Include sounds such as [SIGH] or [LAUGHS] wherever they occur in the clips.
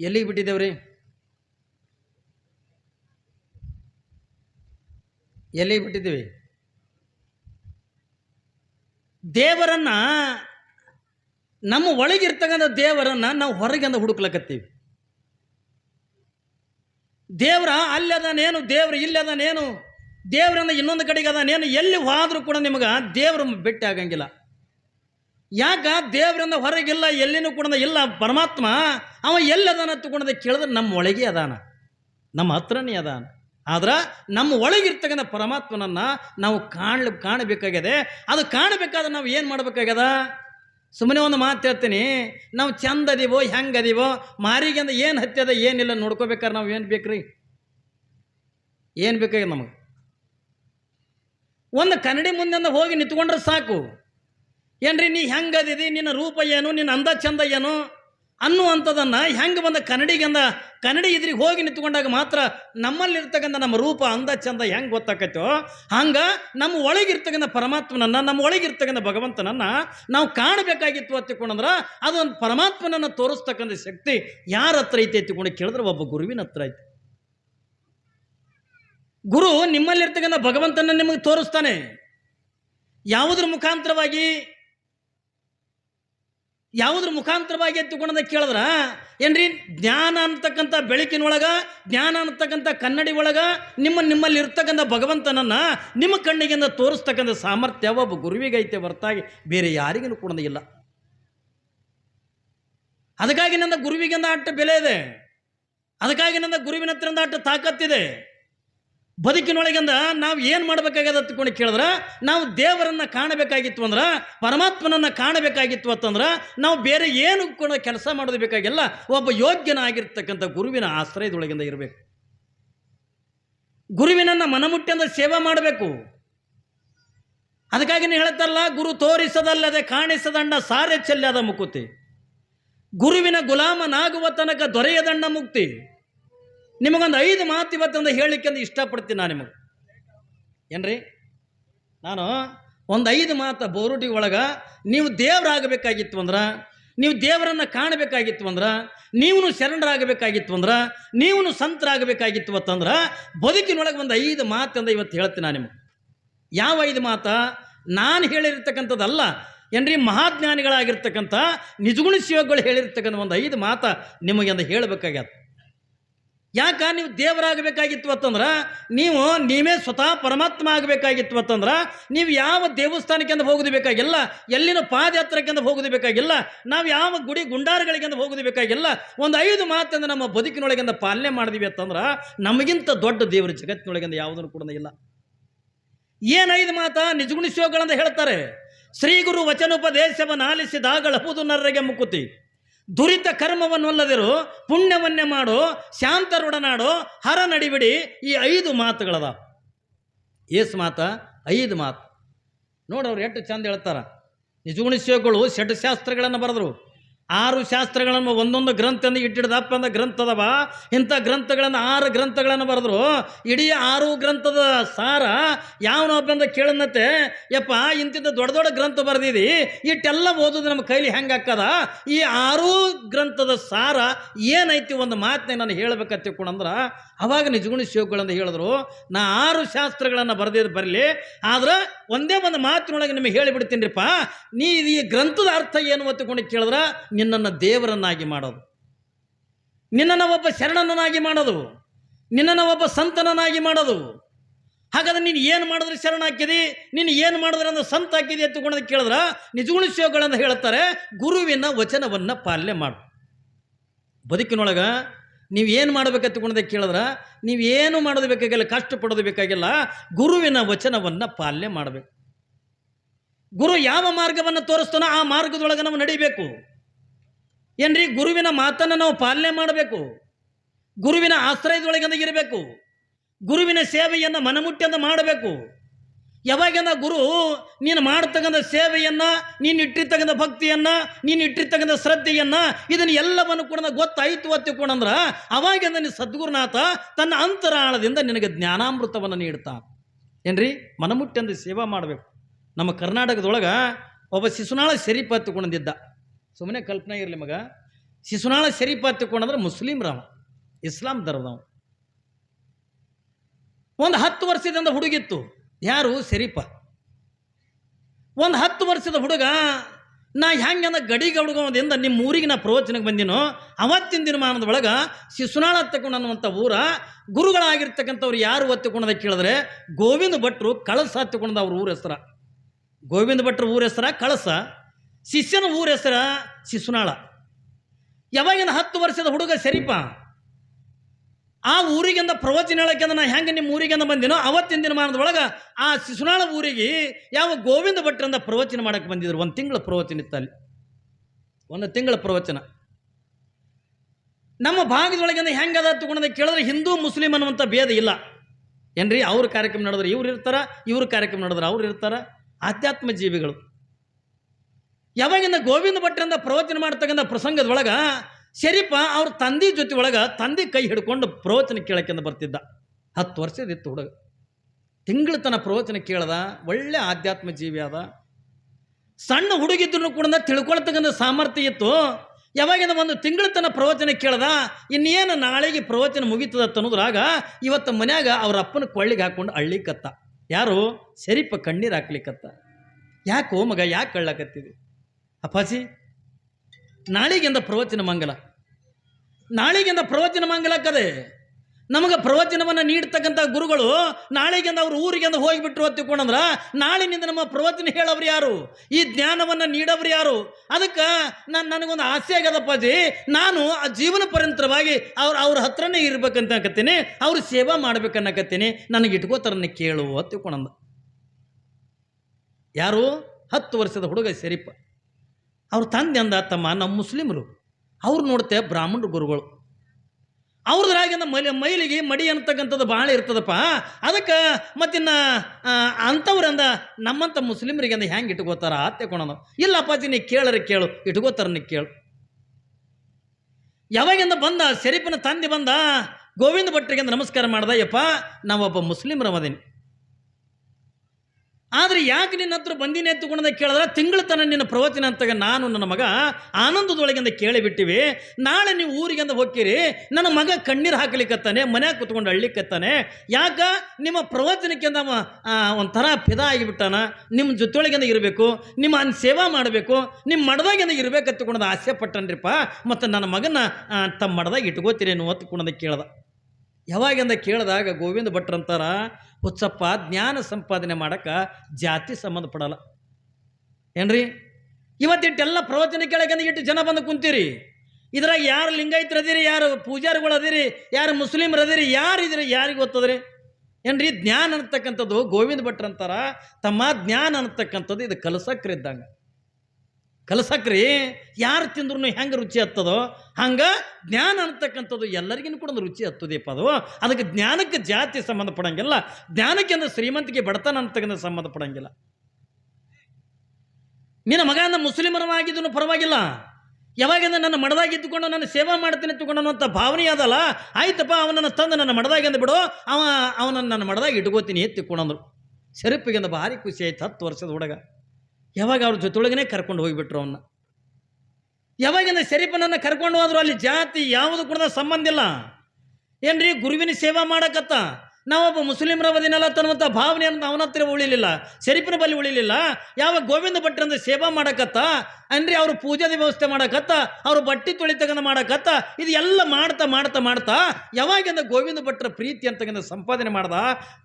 ಎಲ್ಲಿಗೆ ಬಿಟ್ಟಿದ್ದೇವ್ರಿ? ಎಲ್ಲಿಗೆ ಬಿಟ್ಟಿದ್ದೀವಿ? ದೇವರನ್ನ ನಮ್ಮ ಒಳಗಿರ್ತಕ್ಕಂಥ ದೇವರನ್ನ ನಾವು ಹೊರಗಿಂದ ಹುಡುಕ್ಲಕತ್ತೀವಿ. ದೇವ್ರ ಅಲ್ಲಿ ಅದಾನೇನು, ದೇವ್ರ ಇಲ್ಲಿ ಅದಾನೇನು ದೇವ್ರನ್ನ ಇನ್ನೊಂದು ಕಡೆಗೆ ಅದಾನೇನು, ಎಲ್ಲಿ ಹೋದರೂ ಕೂಡ ನಿಮಗೆ ದೇವ್ರ ಭೇಟಿ ಆಗಂಗಿಲ್ಲ. ಯಾಕ ದೇವರಿಂದ ಹೊರಗಿಲ್ಲ, ಎಲ್ಲಿನೂ ಕೂಡ ಇಲ್ಲ ಪರಮಾತ್ಮ, ಅವ ಎಲ್ಲದಾನ ತಗೊಂಡದ ಕೇಳಿದ್ರೆ ನಮ್ಮ ಒಳಗೆ ಅದಾನ, ನಮ್ಮ ಹತ್ರನೇ ಅದಾನ. ಆದ್ರೆ ನಮ್ಮ ಒಳಗಿರ್ತಕ್ಕಂಥ ಪರಮಾತ್ಮನನ್ನು ನಾವು ಕಾಣ್ ಕಾಣಬೇಕಾಗಿದೆ ಅದು ಕಾಣಬೇಕಾದ್ರೆ ನಾವು ಏನು ಮಾಡಬೇಕಾಗ್ಯದ? ಸುಮ್ಮನೆ ಒಂದು ಮಾತು ಹೇಳ್ತೀನಿ, ನಾವು ಚಂದ ಅದೀವೋ, ಹೆಂಗೆ ಅದೀವೋ, ಮಾರಿಗೆಂದ ಏನು ಹತ್ಯದ ಏನಿಲ್ಲ ನೋಡ್ಕೋಬೇಕಾದ್ರೆ ನಾವು ಏನು ಬೇಕ್ರಿ? ಏನು ಬೇಕಾಗ್ಯದ ನಮಗೆ? ಒಂದು ಕನ್ನಡಿ ಮುಂದೆ ಹೋಗಿ ನಿಂತ್ಕೊಂಡ್ರೆ ಸಾಕು. ಏನ್ರಿ ನೀ ಹೆಂಗದಿದಿ ನಿನ್ನ ರೂಪ ಏನು? ನಿನ್ನ ಅಂದ ಚಂದ ಏನು? ಅನ್ನುವಂಥದ್ದನ್ನು ಹೆಂಗೆ ಬಂದ ಕನ್ನಡಿಗಂದ? ಕನ್ನಡಿ ಇದ್ರಿಗೆ ಹೋಗಿ ನಿಂತ್ಕೊಂಡಾಗ ಮಾತ್ರ ನಮ್ಮಲ್ಲಿರ್ತಕ್ಕಂಥ ನಮ್ಮ ರೂಪ, ಅಂದ ಚಂದ ಹೆಂಗೆ ಗೊತ್ತಾಕೈತೋ ಹಂಗೆ ನಮ್ಮ ಒಳಗಿರ್ತಕ್ಕಂಥ ಪರಮಾತ್ಮನನ್ನು, ನಮ್ಮ ಒಳಗಿರ್ತಕ್ಕಂಥ ಭಗವಂತನನ್ನು ನಾವು ಕಾಣಬೇಕಾಗಿತ್ತು ಅತ್ತಿಕೊಂಡಂದ್ರೆ ಅದೊಂದು ಪರಮಾತ್ಮನನ್ನು ತೋರಿಸ್ತಕ್ಕಂಥ ಶಕ್ತಿ ಯಾರ ಹತ್ರ ಐತಿ ಎತ್ತಿಕೊಂಡು ಕೇಳಿದ್ರೆ ಒಬ್ಬ ಗುರುವಿನ ಹತ್ರ ಐತಿ. ಗುರು ನಿಮ್ಮಲ್ಲಿರ್ತಕ್ಕಂಥ ಭಗವಂತನ ನಿಮಗೆ ತೋರಿಸ್ತಾನೆ. ಯಾವುದ್ರ ಮುಖಾಂತರವಾಗಿ ಯಾವುದ್ರ ಮುಖಾಂತರವಾಗಿ ಎತ್ತುಕೊಂಡದ ಕೇಳಿದ್ರ? ಏನ್ರಿ? ಜ್ಞಾನ ಅಂತಕ್ಕಂಥ ಬೆಳಕಿನೊಳಗ ಜ್ಞಾನ ಅಂತಕ್ಕಂಥ ಕನ್ನಡಿ ಒಳಗ, ನಿಮ್ಮ ನಿಮ್ಮಲ್ಲಿ ಇರ್ತಕ್ಕಂಥ ಭಗವಂತನನ್ನ ನಿಮ್ಮ ಕಣ್ಣಿಗಿಂದ ತೋರಿಸ್ತಕ್ಕಂಥ ಸಾಮರ್ಥ್ಯ ಒಬ್ಬ ಗುರುವಿಗೈತೆ ಹೊರತಾಗಿ ಬೇರೆ ಯಾರಿಗೂ ಕೂಡ ಇಲ್ಲ. ಅದಕ್ಕಾಗಿ ನನ್ನ ಗುರುವಿಗಿಂದ ಅಟ್ಟ ಬೆಲೆ ಇದೆ. ಅದಕ್ಕಾಗಿ ನನ್ನ ಗುರುವಿನ ಹತ್ರಿಂದ ಅಟ್ಟ ತಾಕತ್ತಿದೆ. ಬದುಕಿನೊಳಗಿಂದ ನಾವು ಏನು ಮಾಡಬೇಕಾಗ್ಯದ ಅಂತಕೊಂಡು ಕೇಳಿದ್ರೆ, ನಾವು ದೇವರನ್ನು ಕಾಣಬೇಕಾಗಿತ್ತು ಅಂದ್ರೆ, ಪರಮಾತ್ಮನನ್ನು ಕಾಣಬೇಕಾಗಿತ್ತು ಅಂತಂದ್ರೆ, ನಾವು ಬೇರೆ ಏನು ಕೂಡ ಕೆಲಸ ಮಾಡೋದು ಬೇಕಾಗಿಲ್ಲ, ಒಬ್ಬ ಯೋಗ್ಯನಾಗಿರ್ತಕ್ಕಂಥ ಗುರುವಿನ ಆಶ್ರಯದೊಳಗಿಂದ ಇರಬೇಕು. ಗುರುವಿನನ್ನು ಮನಮುಟ್ಟಿಂದ ಸೇವೆ ಮಾಡಬೇಕು. ಅದಕ್ಕಾಗಿ ನೀವು ಹೇಳ್ತಾರಲ್ಲ, ಗುರು ತೋರಿಸದಲ್ಲದೆ ಕಾಣಿಸದಂಡ ಸಾರೆ ಚೆಲ್ಲದ ಮುಕುತಿ. ಗುರುವಿನ ಗುಲಾಮನಾಗುವ ತನಕ ದೊರೆಯದಣ್ಣ ಮುಕ್ತಿ. ನಿಮಗೊಂದು ಐದು ಮಾತು ಇವತ್ತೊಂದು ಹೇಳಲಿಕ್ಕೆ ಇಷ್ಟಪಡ್ತೀನಿ ನಾನು ನಿಮಗೆ. ಏನ್ರಿ? ನಾನು ಒಂದು ಐದು ಮಾತು ಬೋರುಟಿ ಒಳಗೆ ನೀವು ದೇವರಾಗಬೇಕಾಗಿತ್ತು ಅಂದ್ರೆ, ನೀವು ದೇವರನ್ನು ಕಾಣಬೇಕಾಗಿತ್ತು ಅಂದ್ರೆ ನೀವು ಶರಣರಾಗಬೇಕಾಗಿತ್ತು ಅಂದ್ರೆ ನೀವು ಸಂತರಾಗಬೇಕಾಗಿತ್ತು ಅಂತಂದ್ರೆ ಬದುಕಿನೊಳಗೆ ಒಂದು ಐದು ಮಾತು ಮಾತಂದ ಇವತ್ತು ಹೇಳ್ತೀನಿ ನಾನು ನಿಮಗೆ. ಯಾವ ಐದು ಮಾತ? ನಾನು ಹೇಳಿರ್ತಕ್ಕಂಥದ್ದಲ್ಲ. ಏನ್ರಿ? ಮಹಾಜ್ಞಾನಿಗಳಾಗಿರ್ತಕ್ಕಂಥ ನಿಜಗುಣ ಶಿವಗಳು ಹೇಳಿರ್ತಕ್ಕಂಥ ಒಂದು ಐದು ಮಾತು ನಿಮಗೆ ಅಂತ ಹೇಳಬೇಕಾಗ್ಯದ. ಯಾಕ ನೀವು ದೇವರಾಗಬೇಕಾಗಿತ್ತು ಅಂತಂದ್ರೆ ನೀವು ನೀವೇ ಸ್ವತಃ ಪರಮಾತ್ಮ ಆಗಬೇಕಾಗಿತ್ತು ಅಂತಂದ್ರೆ ನೀವು ಯಾವ ದೇವಸ್ಥಾನಕ್ಕೆ ಅಂತ ಹೋಗೋದು ಬೇಕಾಗಿಲ್ಲ, ಎಲ್ಲಿನ ಅಂತ ಹೋಗೋದು ಬೇಕಾಗಿಲ್ಲ, ನಾವು ಯಾವ ಗುಡಿ ಗುಂಡಾರಗಳಿಗೆ ಅಂತ ಹೋಗೋದು ಬೇಕಾಗಿಲ್ಲ, ಒಂದು ಐದು ಮಾತಂದ ನಮ್ಮ ಬದುಕಿನೊಳಗಿಂದ ಪಾಲನೆ ಮಾಡಿದ್ವಿ ಅಂತಂದ್ರೆ, ನಮಗಿಂತ ದೊಡ್ಡ ದೇವರ ಜಗತ್ತಿನೊಳಗಿಂದ ಯಾವುದನ್ನು ಕೂಡ ಇಲ್ಲ. ಏನು ಐದು ಮಾತ? ನಿಜಗುಣ ಹೇಳ್ತಾರೆ. ಶ್ರೀ ಗುರು ವಚನೋಪದೇಶವನ್ನು ಆಲಿಸಿದಾಗಳಹುದು ನರ್ರಿಗೆ ಮುಕುತಿ. ದುರಿತ ಕರ್ಮವನ್ನಲ್ಲದಿರು, ಪುಣ್ಯವನ್ನೇ ಮಾಡು, ಶಾಂತರುಡನಾಡು, ಹರ ನಡಿಬಿಡಿ ಈ ಐದು ಮಾತುಗಳದ. ಏಸು ಮಾತ, ಐದು ಮಾತು. ನೋಡವ್ರು ಎಷ್ಟು ಚಂದ ಹೇಳ್ತಾರ. ನಿಜಗುಣ ಷಡ್ಶಾಸ್ತ್ರಗಳನ್ನು ಬರೆದ್ರು. ಆರು ಶಾಸ್ತ್ರಗಳನ್ನು ಒಂದೊಂದು ಗ್ರಂಥದಿಂದ ಇಟ್ಟಿಡ್ದಪ್ಪ ಅಂದ ಗ್ರಂಥ ಅದಾವ ಇಂಥ ಗ್ರಂಥಗಳನ್ನು ಆರು ಗ್ರಂಥಗಳನ್ನು ಬರೆದ್ರು. ಇಡೀ ಆರು ಗ್ರಂಥದ ಸಾರ ಯಾವನೊಬ್ಬಂದ ಕೇಳನತ್ತೆ. ಯಪ್ಪ ಇಂತಿದ್ದ ದೊಡ್ಡ ದೊಡ್ಡ ಗ್ರಂಥ ಬರೆದಿದಿ. ಇಟ್ಟೆಲ್ಲ ಓದೋದು ನಮ್ಮ ಕೈಲಿ ಹೆಂಗೆ ಹಾಕದ ಈ ಆರು ಗ್ರಂಥದ ಸಾರ ಏನೈತಿ ಒಂದು ಮಾತನ್ನ ನಾನು ಹೇಳ್ಬೇಕಂತ ಕೊಡಂದ್ರೆ ಅವಾಗ ನಿಜಗುಣ ಶಿವಗಳಂತ ಹೇಳಿದ್ರು. ನಾ ಆರು ಶಾಸ್ತ್ರಗಳನ್ನು ಬರೆದಿದ್ದು ಬರಲಿ. ಆದ್ರೆ ಒಂದೇ ಒಂದು ಮಾತಿನೊಳಗೆ ನಿಮಗೆ ಹೇಳಿಬಿಡ್ತೀನಿ ರೀಪ್ಪ ನೀ ಈ ಗ್ರಂಥದ ಅರ್ಥ ಏನು ಒತ್ತುಕೊಂಡು ಕೇಳಿದ್ರೆ ನಿನ್ನನ್ನು ದೇವರನ್ನಾಗಿ ಮಾಡೋದು. ನಿನ್ನನ್ನು ಒಬ್ಬ ಶರಣನನ್ನಾಗಿ ಮಾಡೋದು. ನಿನ್ನನ್ನು ಒಬ್ಬ ಸಂತನನ್ನಾಗಿ ಮಾಡೋದು. ಹಾಗಾದ್ರೆ ನೀನು ಏನು ಮಾಡಿದ್ರೆ ಶರಣ ಹಾಕಿದಿ? ನೀನು ಏನು ಮಾಡಿದ್ರೆ ಅಂದ್ರೆ ಸಂತ ಹಾಕಿದಿ ಎತ್ತುಕೊಂಡು ಕೇಳಿದ್ರೆ? ನಿಜಗುಣ ಶಿವಗಳಂತ ಹೇಳ್ತಾರೆ ಗುರುವಿನ ವಚನವನ್ನು ಪಾಲನೆ ಮಾಡು. ಬದುಕಿನೊಳಗೆ ನೀವು ಏನು ಮಾಡ್ಬೇಕಂತಕೊಂಡದೆ ಕೇಳಿದ್ರೆ? ನೀವು ಏನು ಮಾಡೋದು ಬೇಕಾಗಿಲ್ಲ ಕಷ್ಟಪಡೋದು ಬೇಕಾಗಿಲ್ಲ, ಗುರುವಿನ ವಚನವನ್ನು ಪಾಲನೆ ಮಾಡಬೇಕು. ಗುರು ಯಾವ ಮಾರ್ಗವನ್ನು ತೋರಿಸ್ತಾನೋ ಆ ಮಾರ್ಗದೊಳಗೆ ನಾವು ನಡಿಬೇಕು. ಏನ್ರಿ? ಗುರುವಿನ ಮಾತನ್ನು ನಾವು ಪಾಲನೆ ಮಾಡಬೇಕು. ಗುರುವಿನ ಆಶ್ರಯದೊಳಗೆ ಇರಬೇಕು. ಗುರುವಿನ ಸೇವೆಯನ್ನು ಮನಮುಟ್ಟಿಯಿಂದ ಮಾಡಬೇಕು. ಯಾವಾಗಿಂದ ಗುರು, ನೀನು ಮಾಡ್ತಕ್ಕಂಥ ಸೇವೆಯನ್ನು, ನೀನು ಇಟ್ಟಿರ್ತಕ್ಕಂಥ ಭಕ್ತಿಯನ್ನು, ನೀನು ಇಟ್ಟಿರ್ತಕ್ಕಂಥ ಶ್ರದ್ಧೆಯನ್ನು, ಇದನ್ನು ಎಲ್ಲವನ್ನು ಕೂಡ ಗೊತ್ತಾಯಿತು ಅತ್ತಿಕೊಂಡಂದ್ರೆ ಅವಾಗಿಂದ ನೀನು ಸದ್ಗುರುನಾಥ, ತನ್ನ ಅಂತರಾಳದಿಂದ ನಿನಗೆ ಜ್ಞಾನಾಮೃತವನ್ನು ನೀಡ್ತಾನೆ ಏನ್ರಿ? ಮನಮುಟ್ಟಿಂದ ಸೇವಾ ಮಾಡಬೇಕು. ನಮ್ಮ ಕರ್ನಾಟಕದೊಳಗೆ ಒಬ್ಬ ಶಿಶುನಾಳ ಶರೀಫ ಹತ್ತುಕೊಂಡಿದ್ದ ಸುಮ್ಮನೆ ಕಲ್ಪನೆ ಇರಲಿ ಮಗ. ಶಿಶುನಾಳ ಶರೀಫ ಮುಸ್ಲಿಮ್ ರಾಮ, ಇಸ್ಲಾಂ ಧರ್ಮದವ. ಒಂದು ಹತ್ತು ವರ್ಷದಿಂದ ಹುಡುಗಿತ್ತು. ಯಾರು? ಶರೀಫ. ಒಂದು ಹತ್ತು ವರ್ಷದ ಹುಡುಗ, ನಾ ಹೆಂಗಂದ ಗಡಿಗೆ ಹುಡುಗೋದಿಂದ ನಿಮ್ಮ ಊರಿಗೆ ನಾ ಪ್ರವಚನಕ್ಕೆ ಬಂದಿನೋ, ಅವತ್ತಿನ ದಿನಮಾನದ ಒಳಗೆ ಶಿಶುನಾಳ ಹತ್ತಕೊಂಡು ಅನ್ನುವಂಥ ಊರ ಗುರುಗಳಾಗಿರ್ತಕ್ಕಂಥವ್ರು ಯಾರು ಒತ್ತಿಕೊಂಡದ ಕೇಳಿದ್ರೆ ಗೋವಿಂದ ಭಟ್ರು ಕಳಸ ಹತ್ತಿಕೊಂಡ ಅವ್ರ ಊರ ಹೆಸರ. ಗೋವಿಂದ ಭಟ್ರು ಊರ ಹೆಸರ ಕಳಸ. ಶಿಷ್ಯನ ಊರ ಹೆಸರ ಶಿಶುನಾಳ. ಯಾವಾಗಿನ ಹತ್ತು ವರ್ಷದ ಹುಡುಗ ಸರಿಪ ಆ ಊರಿಗಿಂದ ಪ್ರವಚನ ಹೇಳಕ್ಕೆ ನಾ ಹೆಂಗೆ ನಿಮ್ಮ ಊರಿಗಿಂದ ಬಂದಿನೋ ಅವತ್ತಿನ ದಿನಮಾನದ ಒಳಗೆ ಆ ಶಿಶುನಾಳ ಊರಿಗೆ ಯಾವ ಗೋವಿಂದ ಭಟ್ರಿಂದ ಪ್ರವಚನ ಮಾಡಕ್ಕೆ ಬಂದಿದ್ರು. ಒಂದು ತಿಂಗಳ ಪ್ರವಚನ ಇತ್ತು ಅಲ್ಲಿ. ಒಂದು ತಿಂಗಳ ಪ್ರವಚನ. ನಮ್ಮ ಭಾಗದೊಳಗಿಂದ ಹೆಂಗದ ತಗೊಂಡ ಕೇಳಿದ್ರೆ ಹಿಂದೂ ಮುಸ್ಲಿಂ ಅನ್ನುವಂಥ ಭೇದ ಇಲ್ಲ. ಏನ್ರಿ ಅವ್ರ ಕಾರ್ಯಕ್ರಮ ನಡೆದ್ರೆ ಇವ್ರು ಇರ್ತಾರ, ಇವ್ರ ಕಾರ್ಯಕ್ರಮ ನಡೆದ್ರೆ ಅವ್ರು ಇರ್ತಾರ. ಆಧ್ಯಾತ್ಮ ಜೀವಿಗಳು. ಯಾವಾಗಿಂದ ಗೋವಿಂದ ಭಟ್ರಿಂದ ಪ್ರವಚನ ಮಾಡ್ತಕ್ಕಂಥ ಪ್ರಸಂಗದೊಳಗ ಶರೀಫ ಅವ್ರ ತಂದೆ ಜೊತೆ ಒಳಗ ತಂದೆ ಕೈ ಹಿಡ್ಕೊಂಡು ಪ್ರವಚನ ಕೇಳಕ್ಕಿಂತ ಬರ್ತಿದ್ದ. ಹತ್ತು ವರ್ಷದಿತ್ತು ಹುಡುಗ. ತಿಂಗಳ ತನ ಪ್ರವಚನ ಕೇಳ್ದ, ಒಳ್ಳೆ ಆಧ್ಯಾತ್ಮ ಜೀವಿ ಅದ ಸಣ್ಣ ಹುಡುಗಿದ್ರು ಕೂಡ ತಿಳ್ಕೊಳ್ತಕ್ಕಂಥ ಸಾಮರ್ಥ್ಯ ಇತ್ತು. ಯಾವಾಗಿಂದ ಒಂದು ತಿಂಗಳ ತನ ಪ್ರವಚನ ಕೇಳ್ದ, ಇನ್ನೇನು ನಾಳೆಗೆ ಪ್ರವಚನ ಮುಗೀತದ ಅನ್ನೋದ್ರಾಗ ಇವತ್ತು ಮನ್ಯಾಗ ಅವ್ರ ಅಪ್ಪನ ಕೊಳ್ಳಿಗೆ ಹಾಕೊಂಡು ಅಳ್ಳಿಕತ್ತ. ಯಾರು? ಶರೀಫ ಕಣ್ಣೀರು ಹಾಕ್ಲಿಕ್ಕತ್ತ ಯಾಕೋ ಮಗ, ಯಾಕೆ ಕಳ್ಳಕತ್ತಿದೆ ಅಪ್ಪಾಜಿ, ನಾಳಿಗೆಂದ ಪ್ರವಚನ ಮಂಗಲ? ನಾಳಿಗೆಂದ ಪ್ರವಚನ ಮಂಗಲ ಕದೆ ನಮಗೆ ಪ್ರವಚನವನ್ನು ನೀಡ್ತಕ್ಕಂಥ ಗುರುಗಳು ನಾಳೆಗೆಂದ ಅವ್ರ ಊರಿಗೆಂದ ಹೋಗಿಬಿಟ್ರು ಹೊತ್ತಿಕೊಂಡಂದ್ರ ನಾಳಿನಿಂದ ನಮ್ಮ ಪ್ರವಚನ ಹೇಳವ್ರು ಯಾರು? ಈ ಜ್ಞಾನವನ್ನು ನೀಡವ್ರು ಯಾರು? ಅದಕ್ಕೆ ನಾನು ನನಗೊಂದು ಆಸೆ ಆಗ್ಯದಪ್ಪಾಜಿ ನಾನು ಆ ಜೀವನ ಪರ್ಯಂತರವಾಗಿ ಅವ್ರ ಅವ್ರ ಹತ್ರನೇ ಇರ್ಬೇಕಂತ ಅನ್ಕತ್ತೀನಿ, ಅವ್ರ ಸೇವಾ ಮಾಡ್ಬೇಕನ್ನಕತ್ತೀನಿ, ನನಗೆ ಇಟ್ಕೋತಾರನ್ನ ಕೇಳು ಹೊತ್ತಿಕೊಂಡಂದ ಯಾರು? ಹತ್ತು ವರ್ಷದ ಹುಡುಗ ಶರೀಫ ಅವ್ರ ತಂದೆ ಅಂದ, ತಮ್ಮ ನಮ್ಮ ಮುಸ್ಲಿಮರು, ಅವ್ರು ನೋಡ್ತೆ ಬ್ರಾಹ್ಮಣರು ಗುರುಗಳು. ಅವ್ರದ್ರಾಗಿಂದ ಮೈಲಿ, ಮೈಲಿಗೆ ಮಡಿ ಅಂತಕ್ಕಂಥದ್ದು ಭಾಳ ಇರ್ತದಪ್ಪ. ಅದಕ್ಕೆ ಮತ್ತಿನ್ನ ಅಂಥವ್ರಂದ ನಮ್ಮಂಥ ಮುಸ್ಲಿಮರಿಗೆ ಅಂದ ಹೆಂಗೆ ಇಟ್ಕೋತಾರ? ಅತ್ತೆಕೊಳೋದು ಇಲ್ಲ ಅಪ್ಪಾಜಿ, ನೀ ಕೇಳರೆ ಕೇಳು, ಇಟ್ಕೋತಾರ ನೀ ಕೇಳು. ಯಾವಾಗಿಂದ ಬಂದ, ಶರೀಫನ ತಂದೆ ಬಂದ, ಗೋವಿಂದ ಭಟ್ರಿಗೆ ನಮಸ್ಕಾರ ಮಾಡ್ದ, ಯಪ್ಪ, ನಾವೊಬ್ಬ ಮುಸ್ಲಿಮರವದೀನಿ ಆದರೆ ಯಾಕೆ ನಿನ್ನ ಹತ್ರ ಬಂದಿನೇ ಎತ್ತುಕೊಂಡ ಕೇಳಿದ್ರೆ ತಿಂಗಳ ತನ ನಿನ್ನ ಪ್ರವಚನ ಅಂತಾಗ ನಾನು ನನ್ನ ಮಗ ಆನಂದದೊಳಗಿಂದ ಕೇಳಿಬಿಟ್ಟಿವಿ. ನಾಳೆ ನೀವು ಊರಿಗೆಂದ ಹೋಗ್ತೀರಿ. ನನ್ನ ಮಗ ಕಣ್ಣೀರು ಹಾಕ್ಲಿಕ್ಕತ್ತಾನೆ ಮನ್ಯಾಗ ಕುತ್ಕೊಂಡು ಅಳ್ಲಿಕ್ಕತ್ತಾನೆ ಯಾಕ? ನಿಮ್ಮ ಪ್ರವಚನಕ್ಕಿಂತ ಒಂಥರ ಫಿದಾ ಆಗಿಬಿಟ್ಟಾನ. ನಿಮ್ಮ ಜೊತೆಯೊಳಗಿಂದ ಇರಬೇಕು, ನಿಮ್ಮ ಅನ್ ಸೇವಾ ಮಾಡಬೇಕು ನಿಮ್ಮ ಮಡದಾಗಿಂದ ಇರಬೇಕು ಎತ್ತುಕೊಂಡದ ಆಸೆ ಪಟ್ಟನ್ರಿಪ್ಪ ಮತ್ತು ನನ್ನ ಮಗನ ತಮ್ಮ ಮಡದಾಗ ಇಟ್ಕೋತೀರೇನು ಒತ್ತುಕೊಂಡದ ಕೇಳ್ದ. ಯಾವಾಗಿಂದ ಕೇಳಿದಾಗ ಗೋವಿಂದ ಭಟ್ರಂತಾರ ಹುಚ್ಚಪ್ಪ, ಜ್ಞಾನ ಸಂಪಾದನೆ ಮಾಡಕ್ಕೆ ಜಾತಿ ಸಂಬಂಧಪಡಲ್ಲ ಏನ್ರಿ? ಇವತ್ತಿಟ್ಟೆಲ್ಲ ಪ್ರವಚನ ಕೆಳಗಿಂದ ಇಟ್ಟು ಜನ ಬಂದು ಕುಂತೀರಿ. ಇದ್ರಾಗ ಯಾರು ಲಿಂಗಾಯತರು ಅದೀರಿ, ಯಾರು ಪೂಜಾರಿಗಳು ಅದಿರಿ, ಯಾರು ಮುಸ್ಲಿಮ್ರು ಅದೀರಿ, ಯಾರು ಇದ್ರಿ, ಯಾರಿಗೆ ಗೊತ್ತದ್ರಿ? ಏನ್ರಿ? ಜ್ಞಾನ ಅನ್ನತಕ್ಕಂಥದ್ದು ಗೋವಿಂದ ಭಟ್ರು ಅಂತಾರ, ತಮ್ಮ ಜ್ಞಾನ ಅನ್ನತಕ್ಕಂಥದ್ದು ಇದು ಕಲಸಕ್ರಿ ಇದ್ದಂಗೆ ಕಲಸಕ್ರಿ. ಯಾರು ತಿಂದ್ರು ಹೆಂಗೆ ರುಚಿ ಹತ್ತದೋ, ಹಂಗೆ ಜ್ಞಾನ ಅಂತಕ್ಕಂಥದ್ದು ಎಲ್ಲರಿಗೂ ಕೂಡ ಒಂದು ರುಚಿ ಹತ್ತದಪ್ಪ ಅದು. ಅದಕ್ಕೆ ಜ್ಞಾನಕ್ಕೆ ಜಾತಿ ಸಂಬಂಧಪಡಂಗಿಲ್ಲ ಜ್ಞಾನಕ್ಕೆ ಅಂದ್ರೆ ಶ್ರೀಮಂತಿಗೆ ಬಡತನ ಅಂತಕ್ಕಂಥ ಸಂಬಂಧಪಡಂಗಿಲ್ಲ ನಿನ್ನ ಮಗ ಅಂದ ಮುಸ್ಲಿಮರವಾಗಿದ್ದು ಪರವಾಗಿಲ್ಲ. ಯಾವಾಗಿಂದ ನನ್ನ ಮಡದಾಗಿ ಇದ್ದುಕೊಂಡು ನಾನು ಸೇವಾ ಮಾಡ್ತೀನಿ ತಗೊಂಡು ಅನ್ನೋಂಥ ಭಾವನೆ ಅದಲ್ಲ. ಆಯ್ತಪ್ಪ, ಅವನನ್ನು ತಂದು ನನ್ನ ಮಡದಾಗಿ ಅಂದ ಬಿಡು. ಅವ, ಅವನನ್ನು ನನ್ನ ಮಡದಾಗಿ ಇಟ್ಕೋತೀನಿ ಎತ್ತಿಕೊಂಡಂದ್ರು ಶರೀಫಿಗಿಂದ ಭಾರಿ ಖುಷಿ ಆಯ್ತು ಹತ್ತು ವರ್ಷದ ಹುಡುಗ. ಯಾವಾಗ ಅವ್ರ ಜೊತೆಯೊಳಗನೆ ಕರ್ಕೊಂಡು ಹೋಗಿಬಿಟ್ರು ಅವನ್ನ ಯಾವಾಗಿಂದ ಶರೀಫನನ್ನು ಕರ್ಕೊಂಡು ಹೋದ್ರು ಅಲ್ಲಿ ಜಾತಿ ಯಾವುದು ಕೂಡ ಸಂಬಂಧ ಇಲ್ಲ. ಏನ್ರಿ ಗುರುವಿನ ಸೇವಾ ಮಾಡಕತ್ತ? ನಾವೊಬ್ಬ ಮುಸ್ಲಿಮರವದಿನಲ್ಲ ತನ್ನುವಂಥ ಭಾವನೆ ಅಂತ ಅವನ ಹತ್ರ ಉಳಿಲಿಲ್ಲ. ಶರೀಫನ ಬಲಿ ಉಳಿಲಿಲ್ಲ. ಯಾವ ಗೋವಿಂದ ಭಟ್ರಂದ ಸೇವಾ ಮಾಡಕತ್ತ? ಅನ್ರಿ ಅವರು ಪೂಜಾದ ವ್ಯವಸ್ಥೆ ಮಾಡಕತ್ತ? ಅವರು ಬಟ್ಟೆ ತೊಳಿತಕ್ಕಂಥ ಮಾಡಕತ್ತ? ಇದು ಎಲ್ಲ ಮಾಡ್ತಾ ಮಾಡ್ತಾ ಮಾಡ್ತಾ ಯಾವಾಗಿಂದ ಗೋವಿಂದ ಭಟ್ರ ಪ್ರೀತಿ ಅಂತಕ್ಕಂಥ ಸಂಪಾದನೆ ಮಾಡ್ದ?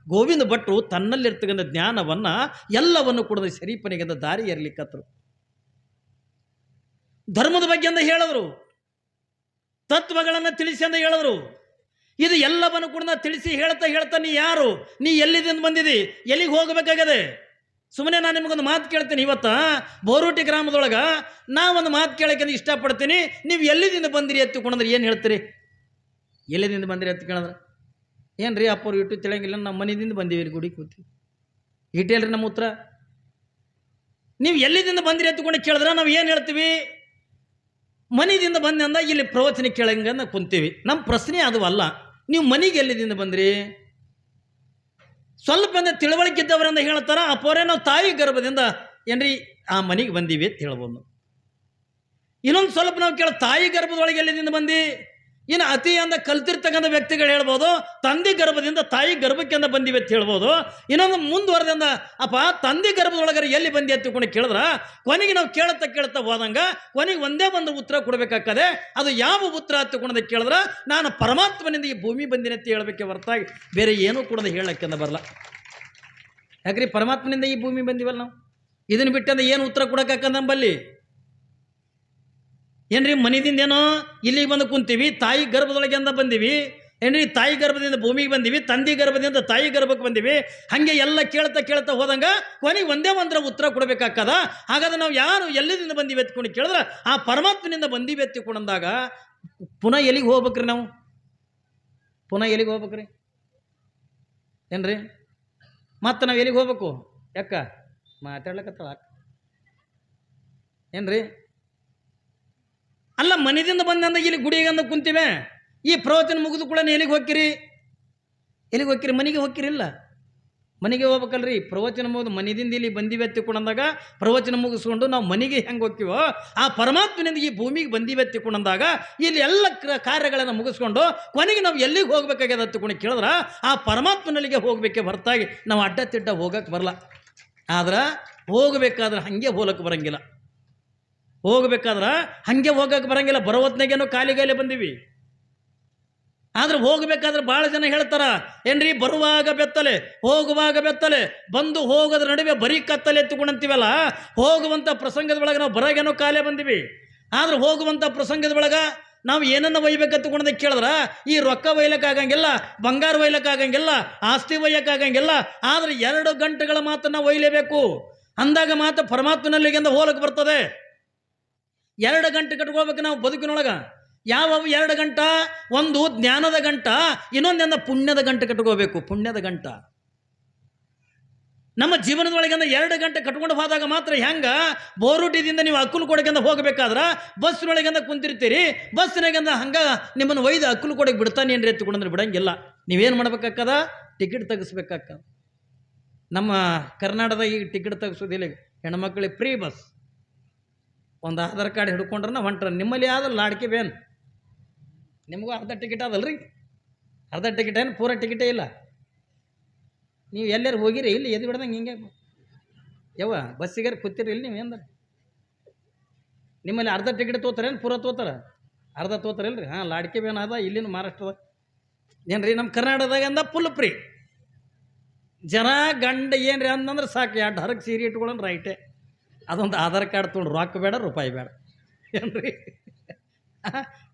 ಗೋವಿಂದ ಭಟ್ರು ತನ್ನಲ್ಲಿರ್ತಕ್ಕಂಥ ಜ್ಞಾನವನ್ನು ಎಲ್ಲವನ್ನು ಕೂಡ ಶರೀಫನಿಗೆ ದಾರಿ ಏರ್ಲಿಕ್ಕತ್ರು ಧರ್ಮದ ಬಗ್ಗೆ ಅಂತ ಹೇಳಿದ್ರು. ತತ್ವಗಳನ್ನು ತಿಳಿಸಿ ಅಂತ ಹೇಳಿದ್ರು. ಇದು ಎಲ್ಲವನ್ನು ಕೂಡ ತಿಳಿಸಿ ಹೇಳ್ತಾ ಹೇಳ್ತಾ ನೀ ಯಾರು? ನೀ ಎಲ್ಲಿದಿಂದ ಬಂದಿದಿ? ಎಲ್ಲಿಗೆ ಹೋಗಬೇಕಾಗದೆ? ಸುಮ್ಮನೆ ನಾನು ನಿಮಗೊಂದು ಮಾತು ಕೇಳ್ತೀನಿ ಇವತ್ತ? ಬೋರೂಟಿ ಗ್ರಾಮದೊಳಗೆ ನಾ ಒಂದು ಮಾತು ಕೇಳಕ್ಕೆ ಇಷ್ಟಪಡ್ತೀನಿ. ನೀವು ಎಲ್ಲಿದಿಂದ ಬಂದಿರಿ ಎತ್ತಿಕೊಂಡ್ರೆ ಏನು ಹೇಳ್ತೀರಿ? ಎಲ್ಲಿದಿಂದ ಬಂದಿರಿ ಎತ್ತು ಕೇಳಿದ್ರೆ? ಏನು ರೀ ಅಪ್ಪರು ಇಟ್ಟು ತಿಳಿಯಂಗಿಲ್ಲ, ನಮ್ಮ ಮನೆಯಿಂದ ಬಂದೀವಿ ಇಲ್ಲಿ ಗುಡಿ ಕೂತಿ. ಇಟ್ಟೇಳ್ರಿ ನಮ್ಮ ಉತ್ತರ. ನೀವು ಎಲ್ಲಿದಿಂದ ಬಂದಿರಿ ಎತ್ತುಕೊಂಡು ಕೇಳಿದ್ರೆ ನಾವು ಏನು ಹೇಳ್ತೀವಿ? ಮನೆಯಿಂದ ಬಂದಂದ ಇಲ್ಲಿ ಪ್ರವಚನ ಕೇಳಂಗ ಕುಂತೀವಿ. ನಮ್ಮ ಪ್ರಶ್ನೆ ಅದು ಅಲ್ಲ. ನೀವು ಮನೆಗೆ ಎಲ್ಲಿದಿಂದ ಬಂದ್ರಿ? ಸ್ವಲ್ಪ ಅಂದ್ರೆ ತಿಳುವಳಿಕೆ ಇದ್ದವರಿಂದ ಹೇಳ್ತಾರ ಅಪ್ಪೋರೇ ನಾವು ತಾಯಿ ಗರ್ಭದಿಂದ ಏನ್ರಿ? ಆ ಮನೆಗೆ ಬಂದೀವಿ ಅಂತ ಹೇಳ್ಬೋದು. ಇನ್ನೊಂದು ಸ್ವಲ್ಪ ನಾವು ಕೇಳ, ತಾಯಿ ಗರ್ಭದೊಳಗೆ ಎಲ್ಲಿಂದ ಬಂದಿ? ಇನ್ನು ಅತಿ ಅಂದ ಕಲ್ತಿರ್ತಕ್ಕಂಥ ವ್ಯಕ್ತಿಗಳು ಹೇಳ್ಬೋದು, ತಂದೆ ಗರ್ಭದಿಂದ ತಾಯಿ ಗರ್ಭಕ್ಕಿಂತ ಬಂದಿವೆ ಅಂತ ಹೇಳ್ಬೋದು. ಇನ್ನೊಂದು ಮುಂದುವರೆದಿಂದ, ಅಪ್ಪ, ತಂದೆ ಗರ್ಭದೊಳಗರೆ ಎಲ್ಲಿ ಬಂದಿ ಅಂತ ತಿಳ್ಕೊಂಡು ಕೇಳಿದ್ರ, ಕೊನೆಗೆ ನಾವು ಕೇಳುತ್ತಾ ಕೇಳುತ್ತಾ ಹೋದಂಗ, ಕೊನೆಗೆ ಒಂದೇ ಒಂದು ಉತ್ತರ ಕೊಡಬೇಕಾಗ್ತದೆ. ಅದು ಯಾವ ಉತ್ತರ ಅಂತ ತಿಳ್ಕೊಂಡ ಕೇಳಿದ್ರ, ನಾನು ಪರಮಾತ್ಮನಿಂದ ಈ ಭೂಮಿ ಬಂದಿನಿ ಅಂತ ಹೇಳಬೇಕೆ ಹೊರತಾಗಿ ಬೇರೆ ಏನೂ ಕೂಡ ಹೇಳಕ್ಕಿಂತ ಬರಲ್ಲ. ಯಾಕ್ರಿ ಪರಮಾತ್ಮನಿಂದ ಈ ಭೂಮಿ ಬಂದಿವಲ್ಲ ನಾವು? ಇದನ್ನು ಬಿಟ್ಟಂದ ಏನು ಉತ್ತರ ಕೊಡೋಕ್ಕಾಕ ನಂಬಲ್ಲಿ ಏನ್ರಿ ಮನೆಯಿಂದ ಏನೋ ಇಲ್ಲಿಗೆ ಬಂದು ಕುಂತೀವಿ, ತಾಯಿ ಗರ್ಭದೊಳಗೆ ಅಂದ ಬಂದೀವಿ. ಏನ್ರಿ ತಾಯಿ ಗರ್ಭದಿಂದ ಭೂಮಿಗೆ ಬಂದೀವಿ, ತಂದೆ ಗರ್ಭದಿಂದ ತಾಯಿ ಗರ್ಭಕ್ಕೆ ಬಂದೀವಿ. ಹಾಗೆ ಎಲ್ಲ ಕೇಳ್ತಾ ಕೇಳ್ತಾ ಹೋದಂಗೆ ಕೊನೆಗೆ ಒಂದೇ ಒಂದರ ಉತ್ತರ ಕೊಡಬೇಕಾಗ್ತದ. ಹಾಗಾದ್ರೆ ನಾವು ಯಾರು ಎಲ್ಲಿಂದ ಬಂದೀವಿ ಎತ್ಕೊಂಡು ಕೇಳಿದ್ರೆ, ಆ ಪರಮಾತ್ಮನಿಂದ ಬಂದೀವಿ ಎತ್ತಿಕೊಂಡಂದಾಗ ಪುನಃ ಎಲ್ಲಿಗೆ ಹೋಗ್ಬೇಕ್ರಿ ನಾವು? ಪುನಃ ಎಲ್ಲಿಗೆ ಹೋಗ್ಬೇಕ್ರಿ? ಏನ್ರಿ? ಮತ್ತೆ ನಾವು ಎಲ್ಲಿಗೆ ಹೋಗ್ಬೇಕು? ಯಾಕ? ಮಾತಾಡ್ಲಕತ್ತಳ ಏನ್ರಿ? ಅಲ್ಲ ಮನೆಯಿಂದ ಬಂದಂದ ಇಲ್ಲಿ ಗುಡಿಗಂದ ಕುಂತೀವಿ. ಈ ಪ್ರವಚನ ಮುಗಿದು ಕೂಡ ಎಲ್ಲಿಗೆ ಹೋಗ್ಕಿರಿ ಎಲ್ಲಿಗೆ ಹೋಗ್ಕಿರಿ ಮನೆಗೆ ಹೋಗ್ಕಿರಿಲ್ಲ ಮನೆಗೆ ಹೋಗ್ಬೇಕಲ್ರಿ. ಪ್ರವಚನ ಮುಗಿದು ಮನೆಯಿಂದ ಇಲ್ಲಿ ಬಂದಿವೆ ಎತ್ತಿಕೊಂಡಂದಾಗ ಪ್ರವಚನ ಮುಗಿಸ್ಕೊಂಡು ನಾವು ಮನೆಗೆ ಹೆಂಗೆ ಹೋಗ್ತೀವೋ, ಆ ಪರಮಾತ್ಮನಿಂದ ಈ ಭೂಮಿಗೆ ಬಂದಿವೆ ಎತ್ತಿಕೊಂಡಂದಾಗ ಇಲ್ಲಿ ಎಲ್ಲ ಕ್ರ- ಕಾರ್ಯಗಳನ್ನು ಮುಗಿಸ್ಕೊಂಡು ಕೊನೆಗೆ ನಾವು ಎಲ್ಲಿಗೆ ಹೋಗ್ಬೇಕಾಗ್ಯದ ಎತ್ತಿಕೊಂಡು ಕೇಳಿದ್ರೆ, ಆ ಪರಮಾತ್ಮನಲ್ಲಿಗೆ ಹೋಗಬೇಕೆ ಹೊರತಾಗಿ ನಾವು ಅಡ್ಡ ತಿಡ್ಡ ಹೋಗಕ್ಕೆ ಬರಲ್ಲ. ಆದ್ರೆ ಹೋಗಬೇಕಾದ್ರೆ ಹಾಗೆ ಹೋಲಕ್ಕೆ ಬರಂಗಿಲ್ಲ. ಹೋಗ್ಬೇಕಾದ್ರೆ ಹಾಗೆ ಹೋಗಕ್ಕೆ ಬರಂಗಿಲ್ಲ. ಬರೋತ್ನಾಗೇನೋ ಖಾಲಿ ಗಾಲಿ ಬಂದೀವಿ. ಆದ್ರೆ ಹೋಗ್ಬೇಕಾದ್ರೆ ಭಾಳ ಜನ ಹೇಳ್ತಾರ, ಏನ್ರಿ ಬರುವಾಗ ಬೆತ್ತಲೆ, ಹೋಗುವಾಗ ಬೆತ್ತಲೆ, ಬಂದು ಹೋಗೋದ್ರ ನಡುವೆ ಬರೀ ಕತ್ತಲೆ ಎತ್ತುಕೊಂಡಂತೀವಲ್ಲ ಹೋಗುವಂಥ ಪ್ರಸಂಗದ ಒಳಗೆ ನಾವು ಬರಾಗೇನೋ ಕಾಲೇ ಬಂದೀವಿ. ಆದ್ರೆ ಹೋಗುವಂಥ ಪ್ರಸಂಗದ ಒಳಗೆ ನಾವು ಏನನ್ನ ಒಯ್ಬೇಕಂತಕೊಂಡ ಕೇಳಿದ್ರ, ಈ ರೊಕ್ಕ ಒಯ್ಲಕ್ಕಾಗಂಗಿಲ್ಲ ಬಂಗಾರ ಒಯ್ಲಕ್ಕಾಗಂಗಿಲ್ಲ ಆಸ್ತಿ ಒಯ್ಯಕ್ಕಾಗಂಗಿಲ್ಲ ಆದ್ರೆ ಎರಡು ಗಂಟೆಗಳ ಮಾತನ್ನ ಒಯ್ಲೇಬೇಕು ಅಂದಾಗ ಮಾತ್ರ ಪರಮಾತ್ಮನಲ್ಲಿಗೆಂದು ಹೋಲಕ್ಕೆ ಬರ್ತದೆ. ಎರಡು ಗಂಟೆ ಕಟ್ಕೊಳ್ಬೇಕು ನಾವು ಬದುಕಿನೊಳಗ. ಯಾವ ಎರಡು ಗಂಟ? ಒಂದು ಜ್ಞಾನದ ಗಂಟ ಇನ್ನೊಂದೆಂದ ಪುಣ್ಯದ ಗಂಟೆ ಕಟ್ಕೋಬೇಕು ಪುಣ್ಯದ ಗಂಟ. ನಮ್ಮ ಜೀವನದೊಳಗಿಂದ ಎರಡು ಗಂಟೆ ಕಟ್ಕೊಂಡು ಹೋದಾಗ ಮಾತ್ರ ಹೆಂಗೆ? ಬೋರುಟಿದಿಂದ ನೀವು ಅಕ್ಕಲು ಕೊಡಗಿಂದ ಹೋಗಬೇಕಾದ್ರ ಬಸ್ನೊಳಗಿಂದ ಕುಂತಿರ್ತೀರಿ ಬಸ್ನಾಗಿಂದ ಹಂಗೆ ನಿಮ್ಮನ್ನು ಒಯ್ದು ಅಕ್ಕಲು ಕೊಡಕ್ಕೆ ಬಿಡ್ತಾನೇನ್ರಿ ಎತ್ತುಕೊಂಡ್ರೆ ಬಿಡಂಗಿಲ್ಲ. ನೀವೇನು ಮಾಡ್ಬೇಕಾಕ್ಕದ ಟಿಕೆಟ್ ತೆಗಿಸ್ಬೇಕಾಗ್ತದ. ನಮ್ಮ ಕರ್ನಾಟಕದಾಗ ಈಗ ಟಿಕೆಟ್ ತೆಗಿಸೋದಿಲ್ಲ ಹೆಣ್ಮಕ್ಳಿಗೆ ಫ್ರೀ ಬಸ್. ಒಂದು ಆಧಾರ್ ಕಾರ್ಡ್ ಹಿಡ್ಕೊಂಡ್ರೆ ಹೊಂಟ್ರ. ನಿಮ್ಮಲ್ಲಿ ಯಾವ್ದು ಲಾಡ್ಕೆ ಬೇನ್? ನಿಮಗೂ ಅರ್ಧ ಟಿಕೆಟ್ ಅದಲ್ರಿ ಅರ್ಧ ಟಿಕೆಟ್ ಏನು? ಪೂರ ಟಿಕೆಟೇ ಇಲ್ಲ. ನೀವು ಎಲ್ಲರೂ ಹೋಗಿರಿ, ಇಲ್ಲಿ ಎದ್ದು ಬಿಡ್ದಂಗೆ ಹಿಂಗೆ ಯವ್ವ, ಬಸ್ಸಿಗಾರ ಕೂತಿರಿ, ಇಲ್ಲಿ ನೀವು ಎಂದ್ರೆ? ನಿಮ್ಮಲ್ಲಿ ಅರ್ಧ ಟಿಕೆಟ್ ತೋತಾರೇನು ಪೂರ ತೋತಾರ? ಅರ್ಧ ತೋತಾರಲ್ರಿ ಹಾಂ ಲಾಡ್ಕೆ ಬೇನ್ ಅದ, ಇಲ್ಲಿನ ಮಹಾರಾಷ್ಟ್ರದ. ಏನ್ರಿ ನಮ್ಮ ಕರ್ನಾಟಕದಾಗ ಅಂದ ಫುಲ್ ಫ್ರೀ ಜನ ಗಂಡ ಏನ್ರಿ ಅಂತಂದ್ರೆ ಸಾಕು, ಎರಡು ಹರಕ್ಕೆ ಸೀರೆ ಇಟ್ಕೊಳ್ಳೋಣ ರೈಟೇ ಅದೊಂದು ಆಧಾರ್ ಕಾರ್ಡ್ ತೊಗೊಂಡು ರೊಕ್ಕ ಬೇಡ, ರೂಪಾಯಿ ಬೇಡ. ಏನ್ರಿ?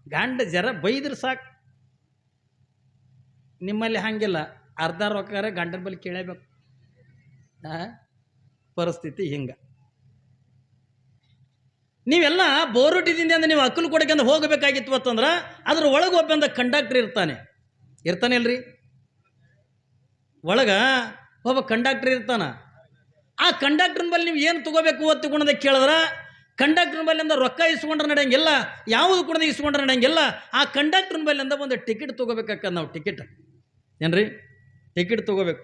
ಗಂಡ ಜರ ಬೈದ್ರೆ ಸಾಕು. ನಿಮ್ಮಲ್ಲಿ ಹಾಗಿಲ್ಲ. ಅರ್ಧ ರೊಕ್ಕಾರೆ ಗಂಡನ ಬಳಿ ಕೇಳಬೇಕು? ಪರಿಸ್ಥಿತಿ ಹಿಂಗೆ. ನೀವೆಲ್ಲ ಬೋರುಟಿದಿಂದ ಅಂದ್ರೆ ನೀವು ಅಕ್ಕಲು ಕೊಡಕ್ಕೆ ಹೋಗಬೇಕಾಗಿತ್ತು ಅಂತಂದ್ರೆ ಅದ್ರ ಒಳಗೆ ಒಬ್ಬಂದ ಕಂಡಕ್ಟರ್ ಇರ್ತಾನೆ. ಇರ್ತಾನೆ ಇಲ್ರಿ ಒಳಗೆ ಒಬ್ಬ ಕಂಡಕ್ಟರ್ ಇರ್ತಾನ. ಆ ಕಂಡಕ್ಟರ್ನ ಬಲ್ಲಿ ನೀವು ಏನು ತಗೋಬೇಕು ಒತ್ತು ಗುಣದ ಕೇಳಿದ್ರೆ ಕಂಡಕ್ಟರ್ನ ಬಲ್ಲಿಂದ ರೊಕ್ಕ ಇಸ್ಕೊಂಡ್ರೆ ನಡೆಯಂಗಿಲ್ಲ, ಯಾವುದು ಕೂಡ ಇಸ್ಕೊಂಡ್ರೆ ನಡೆಯಂಗಿಲ್ಲ, ಆ ಕಂಡಕ್ಟರ್ನ ಬಲ್ಲಿಂದ ಒಂದು ಟಿಕೆಟ್ ತೊಗೋಬೇಕಕ್ಕ ನಾವು ಟಿಕೆಟ್ ಏನ್ರಿ? ಟಿಕೆಟ್ ತೊಗೋಬೇಕು.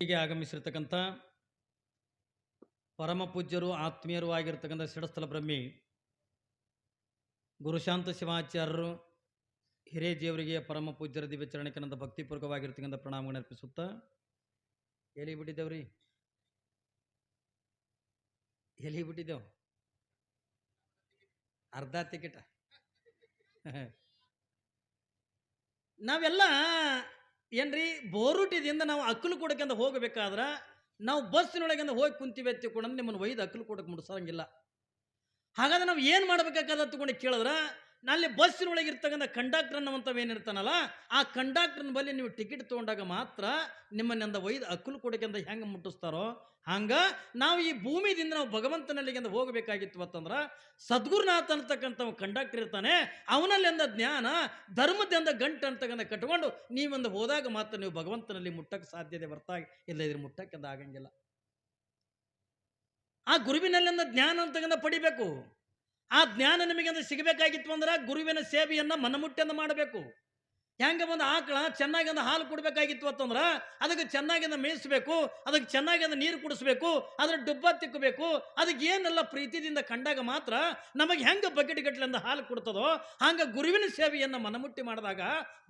ಹೀಗೆ ಆಗಮಿಸಿರ್ತಕ್ಕಂಥ ಪರಮ ಪೂಜ್ಯರು ಆತ್ಮೀಯರು ಆಗಿರ್ತಕ್ಕಂಥ ಸಿಡಸ್ಥಲ ಬ್ರಹ್ಮಿ ಗುರುಶಾಂತ ಶಿವಾಚಾರ್ಯರು ಹಿರೇಜಿಯವರಿಗೆ ಪರಮ ಪೂಜ್ಯರ ದಿವ್ಯಚರಣಕ್ಕೆನಂತ ಭಕ್ತಿಪೂರ್ವಕವಾಗಿರ್ತಕ್ಕಂಥ ಪ್ರಣಾಮಗಳನ್ನು ಅರ್ಪಿಸುತ್ತಾ ಎಲ್ಲಿ ಬಿಟ್ಟಿದ್ದೇವ್ರಿ ಎಲ್ಲಿ ಬಿಟ್ಟಿದ್ದೇವು ಅರ್ಧ ಟಿಕೆಟ್ ನಾವೆಲ್ಲ ಏನ್ರಿ ಬೋರುಟಿದಿಂದ ನಾವು ಅಕ್ಕಲು ಕೊಡಕ್ಕಿಂದ ಹೋಗಬೇಕಾದ್ರೆ ನಾವು ಬಸ್ಸಿನೊಳಗಿಂದ ಹೋಗಿ ಕುಂತೀವಿ ಕೂಡ ನಿಮ್ಮನ್ನು ಒಯ್ದು ಅಕ್ಕಲು ಕೊಡಕ್ಕೆ ಮುಡ್ಸಂಗಿಲ್ಲ ಹಾಗಾದ್ರೆ ನಾವು ಏನು ಮಾಡ್ಬೇಕಾಗದ ತಗೊಂಡು ಕೇಳಿದ್ರೆ ನಲ್ಲಿ ಬಸ್ಸಿನೊಳಗೆ ಇರ್ತಕ್ಕಂಥ ಕಂಡಕ್ಟರ್ ಅನ್ನುವಂಥವು ಏನಿರ್ತಾನಲ್ಲ, ಆ ಕಂಡಕ್ಟರ್ನ ಬಳಿ ನೀವು ಟಿಕೆಟ್ ತೊಗೊಂಡಾಗ ಮಾತ್ರ ನಿಮ್ಮನ್ನಿಂದ ಒಯ್ದು ಅಕ್ಕಲು ಕೊಡಕ್ಕಿಂದ ಹೆಂಗೆ ಮುಟ್ಟಿಸ್ತಾರೋ? ಹಂಗೆ ನಾವು ಈ ಭೂಮಿದಿಂದ ನಾವು ಭಗವಂತನಲ್ಲಿಗಿಂದ ಹೋಗಬೇಕಾಗಿತ್ತು ಅಂತಂದ್ರೆ, ಸದ್ಗುರುನಾಥ ಅಂತಕ್ಕಂಥ ಕಂಡಕ್ಟರ್ ಇರ್ತಾನೆ ಅವನಲ್ಲಿಂದ ಜ್ಞಾನ ಧರ್ಮದಿಂದ ಗಂಟು ಅಂತಕ್ಕಂಥ ಕಟ್ಕೊಂಡು ನೀವೊಂದು ಹೋದಾಗ ಮಾತ್ರ ನೀವು ಭಗವಂತನಲ್ಲಿ ಮುಟ್ಟಕ್ಕೆ ಸಾಧ್ಯತೆ ಬರ್ತಾಗ ಇಲ್ಲದಿದ್ರೆ ಮುಟ್ಟಕ್ಕಿಂದ ಆಗಂಗಿಲ್ಲ. ಆ ಗುರುವಿನಲ್ಲಿಂದ ಜ್ಞಾನ ಅಂತಕ್ಕಂಥ ಪಡಿಬೇಕು. ಆ ಜ್ಞಾನ ನಿಮಗೆ ಅಂದ್ರೆ ಸಿಗಬೇಕಾಗಿತ್ತು ಅಂದ್ರೆ ಗುರುವಿನ ಸೇವೆಯನ್ನು ಮನಮುಟ್ಟೆಂದು ಮಾಡಬೇಕು. ಹೆಂಗೆ ಒಂದು ಆಕಳ ಚೆನ್ನಾಗಿ ಒಂದು ಹಾಲು ಕೊಡಬೇಕಾಗಿತ್ತು ಅಂತಂದ್ರೆ ಅದಕ್ಕೆ ಚೆನ್ನಾಗಿ ಅಂದ್ರೆ ಮೇಯಿಸ್ಬೇಕು, ಅದಕ್ಕೆ ಚೆನ್ನಾಗಿ ಒಂದು ನೀರು ಕುಡಿಸ್ಬೇಕು ಅದ್ರ ಡುಬ್ಬ ತಿಕ್ಕಬೇಕು, ಅದಕ್ಕೆ ಏನೆಲ್ಲ ಪ್ರೀತಿದಿಂದ ಕಂಡಾಗ ಮಾತ್ರ ನಮಗೆ ಹೆಂಗೆ ಬಕೆಟ್ ಗಟ್ಟಲೆಂದ ಹಾಲು ಕೊಡ್ತದೋ ಹಂಗೆ ಗುರುವಿನ ಸೇವೆಯನ್ನು ಮನಮುಟ್ಟಿ ಮಾಡಿದಾಗ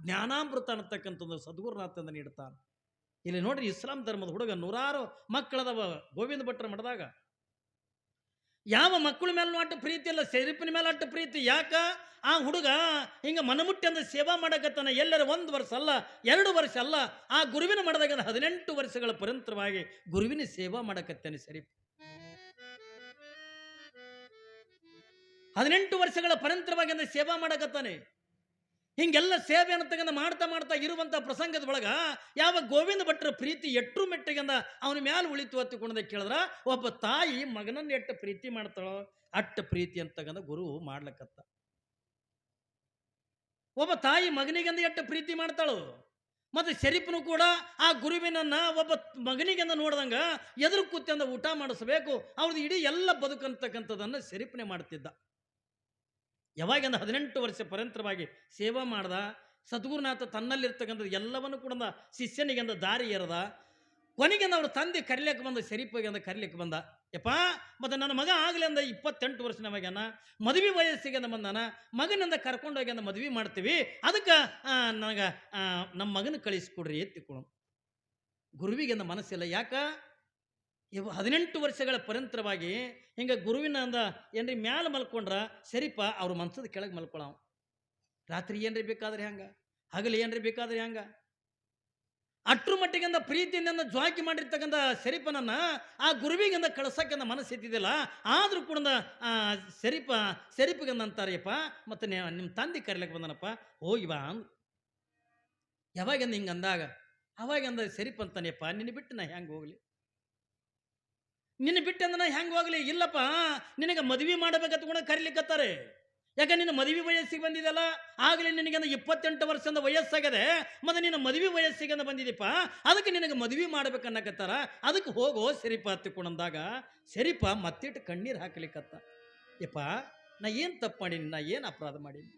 ಜ್ಞಾನಾಮೃತ ಅನ್ನತಕ್ಕಂಥದ್ದು ಸದ್ಗುರುನಾಥಂದ ನೀಡ್ತಾನೆ ಇಲ್ಲಿ ನೋಡ್ರಿ ಇಸ್ಲಾಂ ಧರ್ಮದ ಹುಡುಗ ನೂರಾರು ಮಕ್ಕಳದವ ಗೋವಿಂದ ಭಟ್ರ ಮಾಡಿದಾಗ ಯಾವ ಮಕ್ಕಳ ಮೇಲೆ ಅಟ್ಟು ಪ್ರೀತಿ ಇಲ್ಲ, ಸೆರಿಪಿನ ಮೇಲೆ ಅಟ್ಟು ಪ್ರೀತಿ. ಯಾಕ? ಆ ಹುಡುಗ ಹಿಂಗೆ ಮನಮುಟ್ಟಿ ಅಂದ್ರೆ ಸೇವಾ ಮಾಡಕತ್ತಾನ. ಎಲ್ಲರ ಒಂದು ವರ್ಷ ಅಲ್ಲ, ಎರಡು ವರ್ಷ ಅಲ್ಲ. ಆ ಗುರುವಿನ ಮಾಡಿದಾಗ ಹದಿನೆಂಟು ವರ್ಷಗಳ ಪರಂತರವಾಗಿ ಗುರುವಿನ ಸೇವಾ ಮಾಡಕತ್ತಾನೆ ಸರಿ ಹದಿನೆಂಟು ವರ್ಷಗಳ ಪರಂತರವಾಗಿ ಅಂದ್ರೆ ಸೇವಾ ಮಾಡಕತ್ತಾನೆ. ಹಿಂಗೆಲ್ಲ ಸೇವೆ ಅನ್ನತಕ್ಕಂಥ ಮಾಡ್ತಾ ಮಾಡ್ತಾ ಇರುವಂಥ ಪ್ರಸಂಗದ ಒಳಗ ಯಾವ ಗೋವಿಂದ ಭಟ್ರ ಪ್ರೀತಿ ಎಟ್ರು ಮೆಟ್ಟಗಂದ ಅವನ ಮ್ಯಾಲೆ ಉಳಿತು ಹತ್ತಿಕೊಂಡ ಕೇಳಿದ್ರ, ಒಬ್ಬ ತಾಯಿ ಮಗನನ್ನು ಎಟ್ಟು ಪ್ರೀತಿ ಮಾಡ್ತಾಳೋ, ಅಟ್ಟ ಪ್ರೀತಿ ಅಂತಕ್ಕಂಥ ಗುರು ಮಾಡ್ಲಕ್ಕತ್ತ ಒಬ್ಬ ತಾಯಿ ಮಗನಿಗೆಂದ ಎಟ್ಟು ಪ್ರೀತಿ ಮಾಡ್ತಾಳು, ಮತ್ತು ಶರೀಫ್ನು ಕೂಡ ಆ ಗುರುವಿನನ್ನ ಒಬ್ಬ ಮಗನಿಗೆಂದ ನೋಡ್ದಂಗೆ ಎದುರು ಕೂತ್ಯಂದ ಊಟ ಮಾಡಿಸ್ಬೇಕು ಅವ್ರದ್ದು ಇಡೀ ಎಲ್ಲ ಬದುಕಂತಕ್ಕಂಥದ್ದನ್ನು ಶರೀಫ್ನೆ ಮಾಡ್ತಿದ್ದ. ಯಾವಾಗಿಂದ ಹದಿನೆಂಟು ವರ್ಷ ಪರಂತರವಾಗಿ ಸೇವಾ ಮಾಡ್ದ, ಸದ್ಗುರುನಾಥ ತನ್ನಲ್ಲಿರ್ತಕ್ಕಂಥ ಎಲ್ಲವನ್ನು ಕೂಡ ಶಿಷ್ಯನಿಗೆಂದ ದಾರಿ ಎರದ ಕೊನೆಗೆಂದ ಅವ್ರ ತಂದೆ ಕರಿಲಿಕ್ಕೆ ಬಂದ ಶರೀಫಿಗೆಂದ ಕರಿಲಿಕ್ಕೆ ಬಂದ. ಯಪ್ಪ, ಮತ್ತು ನನ್ನ ಮಗ ಆಗಲಿ ಅಂದ, ಇಪ್ಪತ್ತೆಂಟು ನಮಗೆನ ಮದುವೆ ವಯಸ್ಸಿಗೆ ಬಂದಾನ ಮಗನಿಂದ ಕರ್ಕೊಂಡೋಗಿ ಅಂದ ಮದುವೆ ಮಾಡ್ತೀವಿ, ಅದಕ್ಕೆ ನನಗೆ ನಮ್ಮ ಮಗನ ಕಳಿಸ್ಕೊಡ್ರಿ ಎತ್ತಿಕೊಡು. ಗುರುವಿಗೆ ಅಂದ ಮನಸ್ಸಿಲ್ಲ, ಯಾಕ? ಇವು ಹದಿನೆಂಟು ವರ್ಷಗಳ ಪರಂತರವಾಗಿ ಹಿಂಗೆ ಗುರುವಿನ ಅಂದ, ಏನ್ರಿ ಮ್ಯಾಲೆ ಮಲ್ಕೊಂಡ್ರ, ಸರಿಪ ಅವ್ರ ಮನ್ಸದ ಕೆಳಗೆ ಮಲ್ಕೊಳವ. ರಾತ್ರಿ ಏನ್ರಿ ಬೇಕಾದ್ರೆ ಹೆಂಗ? ಹಗಲು ಏನ್ರಿ ಬೇಕಾದ್ರೆ ಹೆಂಗ? ಅಟ್ರ ಮಟ್ಟಿಗೆಂದ ಪ್ರೀತಿಯಿಂದ ಜ್ವಾಕಿ ಮಾಡಿರ್ತಕ್ಕಂಥ ಶರೀಫನನ್ನ ಆ ಗುರುವಿಗೆಂದ ಕಳ್ಸಕ್ಕೆಂದ ಮನಸ್ಸು ಎತ್ತಿದ್ದಿಲ್ಲ. ಆದರೂ ಕೂಡ ಆ ಶರೀಫ ಶರೀಫಿಗಂದ ಅಂತಾರಯ್ಯಪ್ಪ ಮತ್ತು ನಿಮ್ಮ ತಂದೆ ಕರಿಲಕ್ಕೆ ಬಂದನಪ್ಪ, ಹೋಗಿ ಬಾ ಅಂದ್. ಯಾವಾಗಿಂದ ಹಿಂಗೆ ಅಂದಾಗ, ಅವಾಗಿಂದ ಶರೀಫ್ ಅಂತಾನೆಯಪ್ಪ, ನಿನ್ನ ಬಿಟ್ಟು ನಾ ಹೆಂಗೆ ಹೋಗ್ಲಿ? ನಿನ್ನ ಬಿಟ್ಟು ಅಂದ್ರೆ ನಾ ಹೆಂಗೆ ಹೋಗ್ಲಿ? ಇಲ್ಲಪ್ಪ, ನಿನಗೆ ಮದುವೆ ಮಾಡಬೇಕಂತ ಕೂಡ ಕರಿಲಿಕ್ಕತ್ತಾರೆ. ಯಾಕೆ ನಿನ್ನ ಮದುವೆ ವಯಸ್ಸಿಗೆ ಬಂದಿದಲ್ಲ ಆಗಲೇ ನಿನಗೆ ಇಪ್ಪತ್ತೆಂಟು ವರ್ಷದ ವಯಸ್ಸಾಗದೆ. ಮತ್ತು ನಿನ್ನ ಮದುವೆ ವಯಸ್ಸಿಗೆ ಅಂದ ಬಂದಿದೀಪ. ಅದಕ್ಕೆ ನಿನಗೆ ಮದುವೆ ಮಾಡ್ಬೇಕನ್ನಕತ್ತಾರ. ಅದಕ್ಕೆ ಹೋಗೋ ಸರಿಪ ಹತ್ತಿಕೊಂಡಂದಾಗ ಸರಿಪ ಮತ್ತಿಟ್ಟು ಕಣ್ಣೀರು ಹಾಕ್ಲಿಕ್ಕತ್ತ. ಯಪ್ಪ, ನಾ ಏನು ತಪ್ಪು ಮಾಡೀನಿ? ನಾ ಏನು ಅಪರಾಧ ಮಾಡೀನಿ?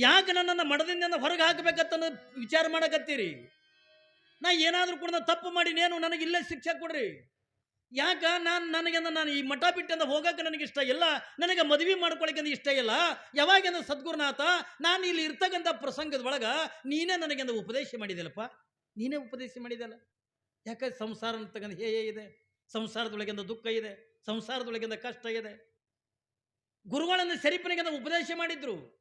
ಯಾಕೆ ನನ್ನನ್ನು ಮಡದಿಂದ ಹೊರಗೆ ಹಾಕಬೇಕಂತ ವಿಚಾರ ಮಾಡಕತ್ತೀರಿ? ನಾ ಏನಾದರೂ ಕೂಡ ತಪ್ಪು ಮಾಡಿನೇನು ನನಗೆ ಇಲ್ಲೇ ಶಿಕ್ಷೆ ಕೊಡ್ರಿ. ಯಾಕ ನಾನು ನನಗೆ ನಾನು ಈ ಮಠ ಬಿಟ್ಟಂದ ಹೋಗಕ್ಕೆ ನನಗೆ ಇಷ್ಟ ಇಲ್ಲ? ನನಗೆ ಮದುವೆ ಮಾಡ್ಕೊಳಕ್ಕೆ ಇಷ್ಟ ಇಲ್ಲ? ಯಾವಾಗೆಂದ ಸದ್ಗುರುನಾಥ, ನಾನು ಇಲ್ಲಿ ಇರ್ತಕ್ಕಂಥ ಪ್ರಸಂಗದ ಒಳಗೆ ನೀನೇ ನನಗೆಂದ ಉಪದೇಶ ಮಾಡಿದೆಲ್ಲಪ್ಪ ನೀನೇ ಉಪದೇಶ ಮಾಡಿದಲ್ಲ ಯಾಕೆ ಸಂಸಾರ ಅಂತಕ್ಕಂಥ ಹೇ ಇದೆ. ಸಂಸಾರದೊಳಗಿಂದ ದುಃಖ ಇದೆ. ಸಂಸಾರದೊಳಗಿಂದ ಕಷ್ಟ ಇದೆ. ಗುರುಗಳನ್ನು ಸರಿಪನಿಗೆಂದ ಉಪದೇಶ ಮಾಡಿದ್ರು.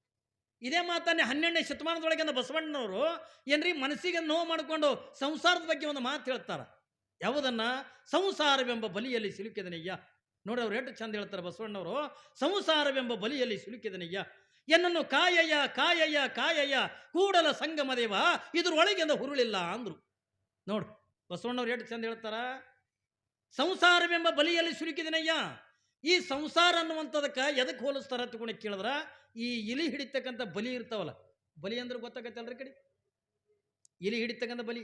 ಇದೇ ಮಾತನ್ನೇ ಹನ್ನೆರಡನೇ ಶತಮಾನದೊಳಗಿಂದ ಬಸವಣ್ಣನವರು ಏನ್ರಿ ಮನಸ್ಸಿಗೆ ನೋವು ಮಾಡಿಕೊಂಡು ಸಂಸಾರದ ಬಗ್ಗೆ ಒಂದು ಮಾತು ಹೇಳ್ತಾರೆ. ಯಾವುದನ್ನ? ಸಂಸಾರವೆಂಬ ಬಲಿಯಲ್ಲಿ ಸಿಲುಕಿದನಯ್ಯ. ನೋಡಿ ಅವ್ರು ಎಷ್ಟು ಚಂದ ಹೇಳ್ತಾರೆ ಬಸವಣ್ಣವರು. ಸಂಸಾರವೆಂಬ ಬಲಿಯಲ್ಲಿ ಸಿಲುಕಿದನಯ್ಯ. ಎನ್ನನ್ನು ಕಾಯಯ್ಯ ಕಾಯಯ್ಯ ಕಾಯಯ್ಯ, ಕೂಡಲ ಸಂಗಮದೇವ ಇದ್ರೊಳಗಿಂದ ಹುರುಳಿಲ್ಲ ಅಂದ್ರು. ನೋಡು, ಬಸವಣ್ಣವ್ರು ಎಷ್ಟು ಚಂದ ಹೇಳ್ತಾರ? ಸಂಸಾರವೆಂಬ ಬಲಿಯಲ್ಲಿ ಸಿಲುಕಿದನಯ್ಯ. ಈ ಸಂಸಾರ ಅನ್ನುವಂಥದಕ್ಕೆ ಎದಕ್ಕೆ ಹೋಲಿಸ್ತಾರ ತಗೊಂಡು ಕೇಳಿದ್ರ. ಈ ಇಲಿ ಹಿಡಿತಕ್ಕಂಥ ಬಲಿ ಇರ್ತಾವಲ್ಲ, ಬಲಿ ಅಂದ್ರೆ ಗೊತ್ತಾಗತ್ತಲ್ರಿ ಕಡೆ? ಇಲಿ ಹಿಡಿತಕ್ಕಂಥ ಬಲಿ.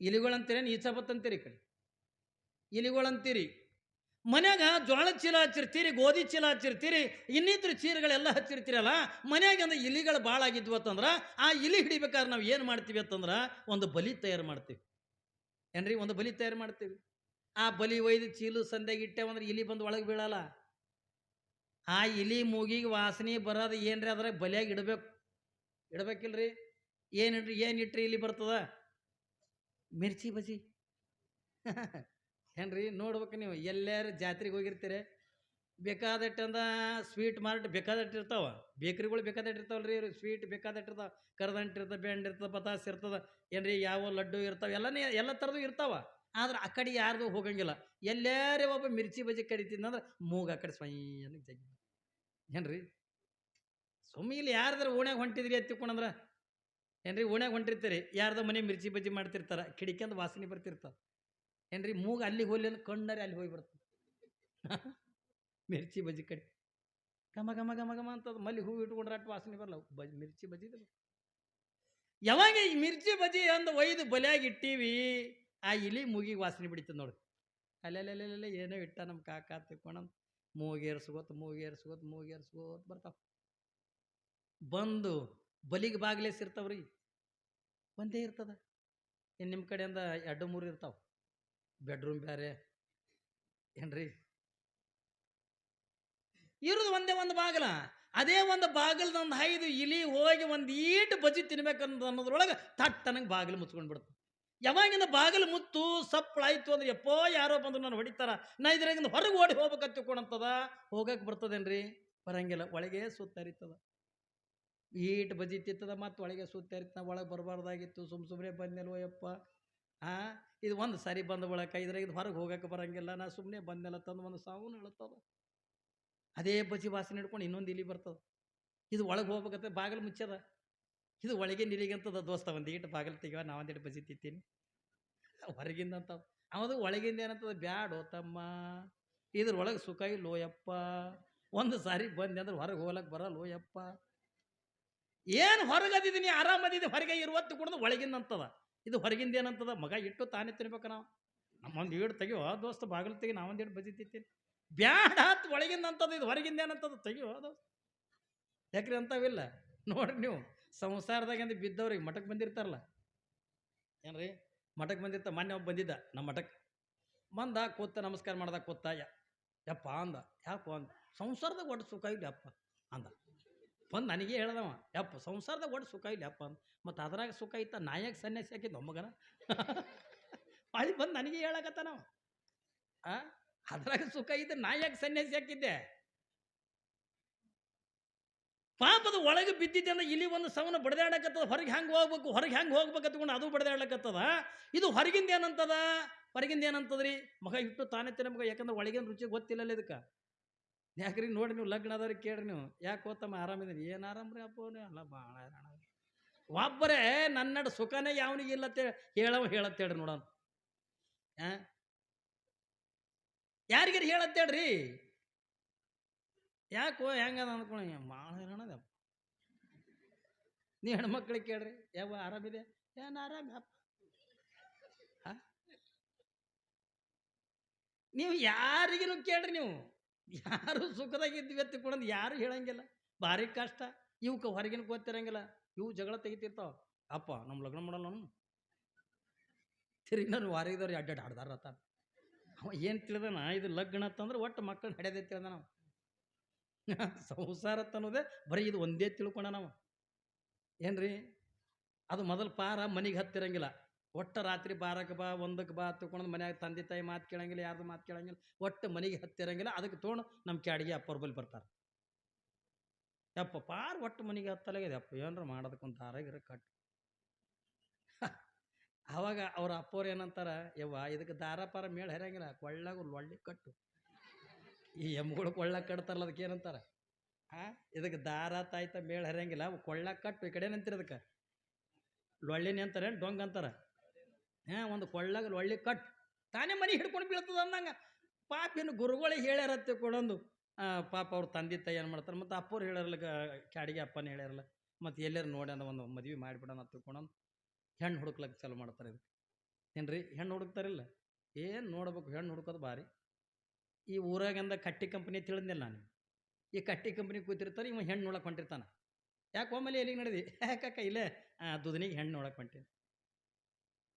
ಇಲಿಗಳಂತೀರೇನು ಈಚ ಈ ಕಡೆ. ಇಲಿಗಳಂತೀರಿ. ಮನ್ಯಾಗ ಜೋಳದ ಚೀಲ ಹಚ್ಚಿರ್ತೀರಿ, ಗೋಧಿ ಚೀಲ ಹಚ್ಚಿರ್ತೀರಿ, ಇನ್ನಿತರ ಚೀಲಗಳೆಲ್ಲ ಹಚ್ಚಿರ್ತೀರಲ್ಲ, ಮನ್ಯಾಗ ಇಲಿಗಳು ಭಾಳ ಆಗಿದ್ವು ಅಂತಂದ್ರೆ, ಆ ಇಲಿ ಹಿಡಿಬೇಕಾದ್ರೆ ನಾವು ಏನು ಮಾಡ್ತೀವಿ ಅಂತಂದ್ರೆ, ಒಂದು ಬಲಿ ತಯಾರು ಮಾಡ್ತೀವಿ. ಏನ್ರಿ ಒಂದು ಬಲಿ ತಯಾರು ಮಾಡ್ತೀವಿ? ಆ ಬಲಿ ಒಯ್ದು ಚೀಲು ಸಂದೆಗೆ ಇಟ್ಟೇವಂದ್ರೆ ಇಲಿ ಬಂದು ಒಳಗೆ ಬೀಳಲ್ಲ. ಆ ಇಲಿ ಮೂಗಿಗೆ ವಾಸನೆ ಬರೋದು ಏನ್ರಿ ಅದ್ರಾಗ ಬಲಿಯಾಗಿ ಇಡಬೇಕು? ಇಡಬೇಕಿಲ್ರಿ? ಏನು ಇಡ್ರಿ? ಏನು ಇಟ್ರಿ ಇಲಿ ಬರ್ತದ? ಮಿರ್ಚಿ ಬಜಿ ಏನ್ರಿ ನೋಡ್ಬೇಕು ನೀವು, ಎಲ್ಲಾರು ಜಾತ್ರೆಗೆ ಹೋಗಿರ್ತೀರಿ. ಬೇಕಾದಟ್ಟಂದ ಸ್ವೀಟ್ ಮಾರ್ಟ್ ಬೇಕಾದಟ್ಟು ಇರ್ತಾವ. ಬೇಕ್ರಿಗಳು ಬೇಕಾದಟ್ಟು ಇರ್ತಾವಲ್ರಿ ಸ್ವೀಟ್ ಬೇಕಾದಟ್ಟು ಇರ್ತಾವ. ಕರ್ದಂಟ್ ಇರ್ತದೆ, ಬೆಂಡ್ ಇರ್ತದೆ, ಬತಾಸ್ ಇರ್ತದೆ. ಏನ್ರಿ ಯಾವ ಲಡ್ಡು ಇರ್ತಾವ. ಎಲ್ಲನೇ, ಎಲ್ಲ ಥರದ್ದು ಇರ್ತಾವ. ಆದ್ರೆ ಆ ಕಡೆ ಯಾರ್ದು ಹೋಗಂಗಿಲ್ಲ. ಎಲ್ಲಾರೇ ಒಬ್ಬ ಮಿರ್ಚಿ ಬಜ್ಜಿ ಕಡಿತಿದ್ನಂದ್ರೆ ಮೂಗ ಆ ಕಡೆ ಸ್ವಯಂ ಜಗ್ಗಿ ಏನ್ರಿ? ಸುಮ್ಮ ಇಲ್ಲಿ ಯಾರ್ದಾರ ಓಣ್ಯಾಗ ಹೊಂಟಿದ್ರಿ ಎತ್ತಿಕೊಂಡಂದ್ರ. ಏನ್ರಿ ಓಣ್ಯಾಗ ಹೊಂಟಿರ್ತೀರಿ? ಯಾರ್ದೋ ಮನೆ ಮಿರ್ಚಿ ಬಜ್ಜಿ ಮಾಡ್ತಿರ್ತಾರ, ಕಿಡಿಕೆಂದು ವಾಸನೆ ಬರ್ತಿರ್ತಾವ. ಏನ್ರಿ ಮೂಗ್ ಅಲ್ಲಿಗೆ ಹೋಗ್ಲಿ ಅಂದ್ರೆ ಕಣ್ಣರಿ ಅಲ್ಲಿ ಹೋಗಿ ಬರ್ತದೆ. [LAUGHS] ಮಿರ್ಚಿ ಬಜ್ಜಿ ಕಡೆ. ಘಮ ಘಮ ಘಮ ಘಮ ಅಂತ ಮಲ್ಲಿ ಹೂವು ಇಟ್ಕೊಂಡ್ರೆ ಅಟ್ಟು ವಾಸನೆ ಬರಲ್ಲ ಬಜ್, ಮಿರ್ಚಿ ಬಜ್ಜಿ ಯಾವಾಗ ಈ ಮಿರ್ಚಿ ಬಜ್ಜಿ ಅಂದು ಒಯ್ದು ಬಲಿಯಾಗಿ ಇಟ್ಟೀವಿ, ಆ ಇಲಿ ಮೂಗಿಗೆ ವಾಸನೆ ಬಿಡಿತದೆ ನೋಡಿ. ಅಲ್ಲೆಲ್ಲೆಲ್ಲೆಲ್ಲ ಏನೋ ಇಟ್ಟ ನಮ್ಮ ಕಾಕ ತಿಕ್ಕೊಂಡು ಮೂಗೇರ್ಸ್ಕೋತ ಮೂಗೇರ್ಸ್ಕೋತ ಮೂಗೇರ್ಸ್ಕೋತ ಬರ್ತಾವ. ಬಂದು ಬಲಿಗೆ ಬಾಗಿಲೇ ಇರ್ತಾವ್ರಿ ಒಂದೇ ಇರ್ತದ. ಇನ್ನು ನಿಮ್ಮ ಕಡೆಯಿಂದ ಎರಡು ಮೂರು ಇರ್ತಾವೆ. ಬೆಡ್ರೂಮ್ ಬೇರೆ ಏನ್ರಿ? ಇರೋದು ಒಂದೇ ಒಂದು ಬಾಗಿಲ. ಅದೇ ಒಂದು ಬಾಗಿಲದೊಂದು ಐದು ಇಲಿ ಹೋಗಿ ಒಂದು ಈಟು ಬಜಿ ತಿನ್ಬೇಕಂತ ಅನ್ನೋದ್ರೊಳಗೆ ತಟ್ಟನಂಗೆ ಬಾಗಿಲು ಮುಚ್ಕೊಂಡು ಬಿಡ್ತು ಯಾವಾಗಿಂದ ಬಾಗಿಲು ಮುತ್ತು ಸಪ್ಪಳಾಯ್ತು ಅಂದ್ರೆ ಎಪ್ಪೋ ಯಾರೋ ಬಂದು ನಾನು ಹೊಡಿತಾರ. ನಾ ಇದ್ರಾಗಿಂದ ಹೊರಗೆ ಓಡಿ ಹೋಗ್ಬೇಕಂತ ತಿಳ್ಕೊಂಡಂತದ ಹೋಗಕ್ಕೆ ಬರ್ತದೇನ್ರಿ? ಬರಂಗಿಲ್ಲ. ಒಳಗೆ ಸುತ್ತರಿತದ. ಈಟ್ ಬಜಿತಿತ್ತದ ಮತ್ತು ಒಳಗೆ ಸುತ್ತರಿತ ಒಳಗೆ ಬರಬಾರ್ದಾಗಿತ್ತು, ಸುಮ್ ಸುಮ್ಮನೆ ಬಂದಿಲ್ವೋ ಯಪ್ಪ. ಆ ಇದು ಒಂದು ಸಾರಿ ಬಂದ ಬಳಕ, ಇದ್ರಾಗ ಇದು ಹೊರಗೆ ಹೋಗಕ್ಕೆ ಬರಂಗಿಲ್ಲ, ನಾ ಸುಮ್ಮನೆ ಬಂದೆಲ್ಲ ತಂದು ಒಂದು ಸಾವು ಹೇಳ್ತದ ಅದೇ ಬಜಿ ವಾಸನೆ ಹಿಡ್ಕೊಂಡು ಇನ್ನೊಂದು ಇಲಿ ಬರ್ತದ. ಇದು ಒಳಗೆ ಹೋಗ್ಬೇಕಂತ ಬಾಗಿಲು ಮುಚ್ಚದ ಇದು ಒಳಗೆ ನಿಲಿಗಂತದ ದೋಸ್ತ, ಒಂದು ಈಟು ಬಾಗಿಲು ತೆಗಿವ ನಾ ಒಂದಿಟ್ಟು ಬಜಿ ತಿತ್ತೀನಿ ಹೊರಗಿಂದ ಅಂತ ಅವದು ಒಳಗಿಂದ ಏನಂತದ, ಬ್ಯಾಡೋ ತಮ್ಮ. ಇದ್ರೊಳಗೆ ಸುಖ ಇಲ್ಲೋ ಯಪ್ಪ. ಒಂದು ಸಾರಿ ಬಂದೆ ಅಂದ್ರೆ ಹೊರಗೆ ಹೋಗ್ಲಕ್ಕೆ ಬರಲ್ಲೋ ಯಪ್ಪ. ಏನು ಹೊರಗದಿದ್ದೀನಿ ಆರಾಮದಿದೆ? ಹೊರಗೆ ಇರುವತ್ತು ಕುಡ್ದು ಒಳಗಿಂದ ಅಂತದ ಇದು ಹೊರಗಿಂದ ಏನಂತದ ಮಗ ಇಟ್ಟು ತಾನೇ ತಿನ್ಬೇಕು ನಾವು. ನಮ್ಮೊಂದು ಈಡು ತೆಗಿಯೋ ದೋಸ್ತ ಬಾಗಿಲು ತೆಗಿ ನಾವೊಂದು ಈಡು ಬದಿತಿತ್ತೀನಿ ಬ್ಯಾಡ ಹತ್ತು ಒಳಗಿಂದ ಅಂತದ ಇದು ಹೊರಗಿಂದ ಏನಂತದ ತೆಗಿಯೋ ದೋಸ್ತ. ಯಾಕ್ರಿ ಅಂತವಿಲ್ಲ? ನೋಡ್ರಿ ನೀವು ಸಂಸಾರದಾಗಿಂದ ಬಿದ್ದವ್ರಿಗೆ ಮಠಕ್ಕೆ ಬಂದಿರ್ತಾರಲ್ಲ. ಏನ್ರಿ? ಮಠಕ್ಕೆ ಬಂದಿರ್ತ, ಮೊನ್ನೆ ಒಬ್ಬ ಬಂದಿದ್ದ ನಮ್ಮ ಮಠಕ್ಕೆ ಬಂದ, ಕೂತ, ನಮಸ್ಕಾರ ಮಾಡ್ದ, ಕೂತ, ಯಪ್ಪ ಅಂದ. ಯಾಕೋ ಅಂದ. ಸಂಸಾರದಾಗ ಒಟ್ಟು ಸುಖ ಇಲ್ಲ ಅಪ್ಪ ಅಂದ. ಬಂದು ನನಗೆ ಹೇಳ್ದವ, ಯಪ್ಪ ಸಂಸಾರದಾಗ ಒಟ್ಟು ಸುಖ ಇಲ್ಲ, ಯಪ್ಪ ಮತ್ತು ಅದ್ರಾಗ ಸುಖ ಇತ್ತ ನಾಯಕ ಸನ್ಯಾಸಿ ಹಾಕಿದ್ದು ಮಗನ ಅಲ್ಲಿ ಬಂದು ನನಗೆ ಹೇಳಕತ್ತಾನವ. ಆ? ಅದ್ರಾಗ ಸುಖ ಇದ್ದ ನಾಯಕ್ ಸನ್ಯಾಸಿ ಹಾಕಿದ್ದೆ ಪಾಪದ ಒಳಗೆ ಬಿದ್ದಿದ್ದೆ ಅಂದ್ರೆ ಇಲ್ಲಿ ಒಂದು ಸವನ ಬಡದಾಡಕತ್ತದ ಹೊರಗೆ ಹೆಂಗೆ ಹೋಗ್ಬೇಕು, ಹೊರಗೆ ಹೆಂಗೆ ಹೋಗ್ಬೇಕು ಅಂತಕೊಂಡು ಅದು ಬಡದಾಡಕತ್ತದ ಇದು ಹೊರಗಿಂದ ಏನಂತದ? ಹೊರಗಿಂದ ಏನಂತದ್ರಿ? ಮಗ ಇಟ್ಟು ತಾನೇ ಮಗ, ಯಾಕಂದ್ರೆ ಒಳಗಿನ ರುಚಿ ಗೊತ್ತಿಲ್ಲಲ್ಲ ಇದಕ್ಕೆ. ಯಾಕ್ರಿ ನೋಡಿ ನೀವು ಲಗ್ನ ಅದಾರಿ ಕೇಳ್ರಿ ನೀವು. ಯಾಕೆ ಹೋತಮ್ಮ ಆರಾಮಿದ್ದೀನಿ ಏನು ಆರಾಮ್ರಿ ಅಪ್ಪ ಅವ್ನು? ಅಲ್ಲ ಭಾಳ ಹೈರಾಣ ಒಬ್ಬರೇ ನನ್ನಡ ಸುಖನೇ ಯಾವನಿಗೆ ಇಲ್ಲ ಹೇಳವ ಹೇಳತ್ತೇಳ್ರಿ ನೋಡೋಣ ಆ? ಯಾರಿಗಾರು ಹೇಳತ್ತೇಳ್ರಿ ಯಾಕೋ ಹೆಂಗದ ಅಂದ್ಕೊಂಡು ಭಾಳ ಹೈರಾಣದ ನೀ ಹೆಣ್ಮಕ್ಳಿಗೆ ಕೇಳ್ರಿ. ಯಾವ ಆರಾಮಿದೆ ಏನು ಆರಾಮ ಅಪ್ಪ ನೀವು ಯಾರಿಗೂ ಕೇಳ್ರಿ ನೀವು? ಯಾರು ಸುಖದಾಗಿದ್ವಿ ಅಂತ ಕೂಡ ಯಾರು ಹೇಳಂಗಿಲ್ಲ. ಭಾರಿ ಕಷ್ಟ. ಇವಕ್ಕೆ ಹೊರಗಿನ ಗೊತ್ತಿರಂಗಿಲ್ಲ ಇವು ಜಗಳ ತೆಗಿತಿರ್ತಾವ. ಅಪ್ಪ ನಮ್ಮ ಲಗ್ನ ಮಾಡಲ್ಲ ನಾನು ತಿರುಗಿ ನಾನು ವಾರದವ್ರು ಅಡ್ಡಾಡ್ ಆಡ್ದಾರ ಅತ್ತ ಅವ ಏನು ತಿಳಿದನ? ಇದು ಲಗ್ನ ಅಂತಂದ್ರೆ ಒಟ್ಟು ಮಕ್ಕಳನ್ನ ನಡೆಯದೆ ತಿಳಿದ ನಾವು [LAUGHS] ಸಂಸಾರ ಅನ್ನೋದೇ ಬರೀ ಇದು ಒಂದೇ ತಿಳ್ಕೊಂಡ ನಾವು ಏನ್ರಿ? ಅದು ಮೊದಲು ಪಾರ ಮನೆಗೆ ಹತ್ತಿರಂಗಿಲ್ಲ. ಒಟ್ಟು ರಾತ್ರಿ ಬಾರಕ್ಕೆ ಬಾ, ಒಂದಕ್ಕೆ ಬಾ ತಿಳ್ಕೊಂಡು ಮನ್ಯಾಗ ತಂದೆ ತಾಯಿ ಮಾತು ಕೇಳಂಗಿಲ್ಲ, ಯಾರ್ದು ಮಾತು ಕೇಳಂಗಿಲ್ಲ, ಒಟ್ಟು ಮನೆಗೆ ಹತ್ತಿರಂಗಿಲ್ಲ, ಅದಕ್ಕೆ ತೊಗೊಂಡು ನಮ್ಮ ಕ್ಯಾಡಿಗೆ ಅಪ್ಪರ ಬಲ್ಲಿ ಬರ್ತಾರೆ. ಯಪ್ಪ ಪಾರ್ ಒಟ್ಟು ಮನೆಗೆ ಹತ್ತಲಾಗಿದೆ ಅಪ್ಪ ಏನಾರ ಮಾಡೋದಕ್ಕೊಂದು ದಾರಾಗಿರ ಕಟ್. [LAUGHS] ಅವಾಗ ಅವ್ರ ಅಪ್ಪವ್ರು ಏನಂತಾರ, ಯವ್ವ ಇದಕ್ಕೆ ದಾರ ಪಾರ ಮೇಳ ಹರಿಯಂಗಿಲ್ಲ, ಕೊಳ್ಳಾಗ ಒಳ್ಳೆ ಕಟ್ಟು. ಈ ಎಮ್ಗಳು ಕೊಳ್ಳಾಗ ಕಟ್ತಾರಲ್ಲ ಅದಕ್ಕೆ ಏನಂತಾರ? ಹಾಂ ಇದಕ್ಕೆ ದಾರ ತಾಯ್ತ ಮೇಳ ಹರಿಯಂಗಿಲ್ಲ ಕೊಳ್ಳ ಕಟ್ಟು, ಈ ಕಡೆ ಅದಕ್ಕೆ? ಲೊಳ್ಳಿನಿ ಅಂತಾರೆ ಡೊಂಗ್ ಅಂತಾರ? ಹಾಂ, ಒಂದು ಕೊಳ್ಳಾಗ ಒಳ್ಳೆ ಕಟ್. ತಾನೇ ಮನೆ ಹಿಡ್ಕೊಂಡು ಬೀಳ್ತದೆ ಅಂದಂಗ. ಪಾಪಿನ ಗುರುಗಳಿಗೆ ಹೇಳ್ಯಾರ ಕೊಡೊಂದು. ಪಾಪ ಅವ್ರ ತಂದೆ ತಾಯಿ ಏನು ಮಾಡ್ತಾರೆ? ಮತ್ತು ಅಪ್ಪವ್ರು ಹೇಳ್ಯಾರಲ್ಲ ಕ್ಯಾಡಿಗೆ ಅಪ್ಪನ ಹೇಳ್ಯಾರಲ್ಲ. ಮತ್ತು ಎಲ್ಲರೂ ನೋಡಿ ಅಂದ ಒಂದು ಮದುವೆ ಮಾಡಿಬಿಡೋಣ ತಿಳ್ಕೊಂಡೊಂದು ಹೆಣ್ಣು ಹುಡುಕ್ಲಕ್ಕೆ ಚಾಲು ಮಾಡ್ತಾರೆ ಏನು ರೀ ಹೆಣ್ಣು ಹುಡುಕ್ತಾರಿಲ್ಲ? ಏನು ನೋಡ್ಬೇಕು, ಹೆಣ್ಣು ಹುಡುಕೋದು ಭಾರಿ. ಈ ಊರಾಗಿಂದ ಕಟ್ಟಿ ಕಂಪ್ನಿ ತಿಳಿದ್ನಿಲ್ಲ ನಾನು. ಈ ಕಟ್ಟಿ ಕಂಪ್ನಿ ಕೂತಿರ್ತಾರೆ, ಇವ ಹೆಣ್ಣು ನೋಡಕ್ಕೆ ಹೊಂಟಿರ್ತಾನೆ. ಯಾಕೆ ಒಮ್ಮೆಲೆ ಎಲ್ಲಿಗೆ ನಡೆದಿ? [LAUGHS] ಯಾಕಕ್ಕ ಇಲ್ಲೇ? ದುದನಿಗೆ ಹೆಣ್ಣು ನೋಡಕ್ಕೆ ಹೊಂಟೀನಿ.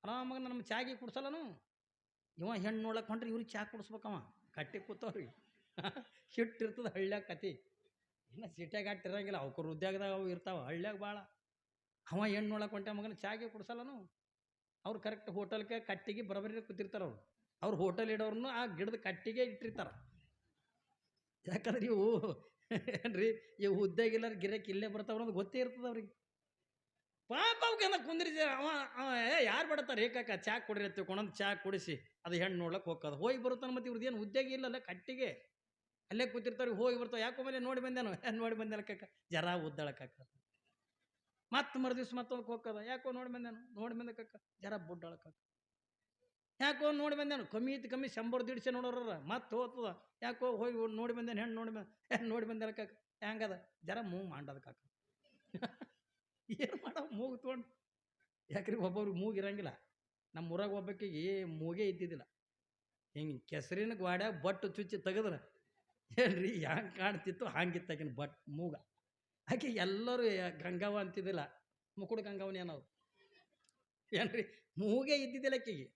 ಆರಾಮಾಗ ನಮ್ಮ ಚಾಗಿ ಕುಡ್ಸಲ್ಲನು? ಇವ ಹೆಣ್ಣು ನೋಡಕ್ಕೆ ಹೊಂಟ್ರೆ ಇವ್ರಿಗೆ ಚಾ ಕುಡಿಸ್ಬೇಕವ. ಕಟ್ಟಿ ಕೂತವ್ರಿ. [LAUGHS] ಸಿಟ್ಟಿರ್ತದೆ ಹಳ್ಳ್ಯಾಗ ಕತಿ. ಇನ್ನು ಸಿಟ್ಯಾಗ ಇರಂಗಿಲ್ಲ. ಅವ್ಕರು ಉದ್ಯೋಗದಾಗ ಅವು ಇರ್ತಾವೆ. ಹಳ್ಳ್ಯಾಗ ಭಾಳ ಅವ ಹೆಣ್ಣು ನೋಡಕ್ಕೆ ಹೊಂಟೆ ಮಗನ ಚಾಗೆ ಕುಡ್ಸಲ್ಲನು? ಅವ್ರು ಕರೆಕ್ಟ್ ಹೋಟೆಲ್ಗೆ ಕಟ್ಟಿಗೆ ಬರಬರಿ ಕೂತಿರ್ತಾರೆ ಅವ್ರು. ಅವ್ರು ಹೋಟೆಲ್ ಇಡೋರ್ನು ಆ ಗಿಡದ ಕಟ್ಟಿಗೆ ಇಟ್ಟಿರ್ತಾರೆ. ಯಾಕಂದ್ರೆ ಇವು ಏನ್ರಿ, ಇವು ಹುದ್ದೆಗಿಲ್ಲ ಗಿರಕ್ಕೆ ಇಲ್ಲೇ ಬರ್ತಾವ್ರ ಅನ್ನೋದು ಗೊತ್ತೇ ಇರ್ತದೆ ಅವ್ರಿಗೆ. ಪಾಪ ಅವಕ್ಕೆಲ್ಲ ಕುಂದ್ರಿಸಿ, ಅವ ಅವ, ಏ, ಯಾರು ಬಡತಾರೆ ಏಕಾಕ ಚಾ ಕೊಡ್ರಿ ಅಂತ ತಿಳ್ಕೊಂಡಂದು ಚಾ ಕುಡಿಸಿ, ಅದು ಹೆಣ್ಣು ನೋಡ್ಲಕ್ಕೆ ಹೋಗ್ತದೆ. ಹೋಗಿ ಬರುತ್ತಾನೆ ಮತ್ತೆ ಇವ್ರದ್ದು ಏನು ಉದ್ಯೋಗ ಇಲ್ಲಲ್ಲ ಕಟ್ಟಿಗೆ? ಅಲ್ಲೇ ಕೂತಿರ್ತಾರೆ ಹೋಗಿ ಬರ್ತಾವೆ. ಯಾಕೋ ಮೇಲೆ ನೋಡಿ ಬಂದೇನು? ಏನು ನೋಡಿ ಬಂದೆ ಕಾಕ. ಜರ ಕಾಕ. ಮತ್ತೆ ಮರು ದಿವ್ಸ ಮತ್ತೊಂದು ಹೋಗ್ಕದ ಯಾಕೋ ನೋಡಿ ಬಂದೇನು? ನೋಡಿ ಬಂದ ಕಕ್ಕ ಜರ ಬುಡ್ಡಳಕ್ಕಾಕ ಯಾಕೋ ನೋಡಿ ಬಂದೇನು? ಕಮ್ಮಿ ಇತ್ತು ಕಮ್ಮಿ ಶಂಬರ್ ದಿಡ್ಸೆ ನೋಡೋರ ಮತ್ತೆ ಹೋಗ್ತದ. ಯಾಕೋ ಹೋಗಿ ನೋಡಿ ಬಂದೇನು? ಹೆಣ್ಣು ನೋಡಿ ಬಂದ ನೋಡಿ ಬಂದೆ ಕಕ್ಕ ಹೆಂಗದ? ಜರ ಮೂವ್ ಮಾಡದ ಕಾಕ. ಏನು ಮಾಡೋ ಮೂಗು ತೊಗೊಂಡು ಯಾಕ್ರಿ ಒಬ್ಬೊಬ್ರಿಗೆ ಮೂಗು ಇರಂಗಿಲ್ಲ. ನಮ್ಮ ಊರಾಗ ಒಬ್ಬಕ್ಕಿಗೆ ಮೂಗೇ ಇದ್ದಿದ್ದಿಲ್ಲ. ಹಿಂಗೆ ಕೆಸರಿನ ಗ್ವಾಡ್ಯಾಗ ಬಟ್ಟು ಚುಚ್ಚಿ ತೆಗೆದ್ರೆ ಹೇಳ್ರಿ ಹ್ಯಾಂಗ ಕಾಣ್ತಿತ್ತು ಹಂಗಿತ್ತಾಕಿನ ಬಟ್ ಮೂಗ. ಆಕೆ ಎಲ್ಲರೂ ಗಂಗಾವ ಅಂತಿದ್ದಿಲ್ಲ. ಮುಕುಡು ಗಂಗವ್ವನ ಏನವು ಏನ್ರಿ ಮೂಗೇ ಇದ್ದಿದ್ದಿಲ್ಲ ಆಕೆಗೆ.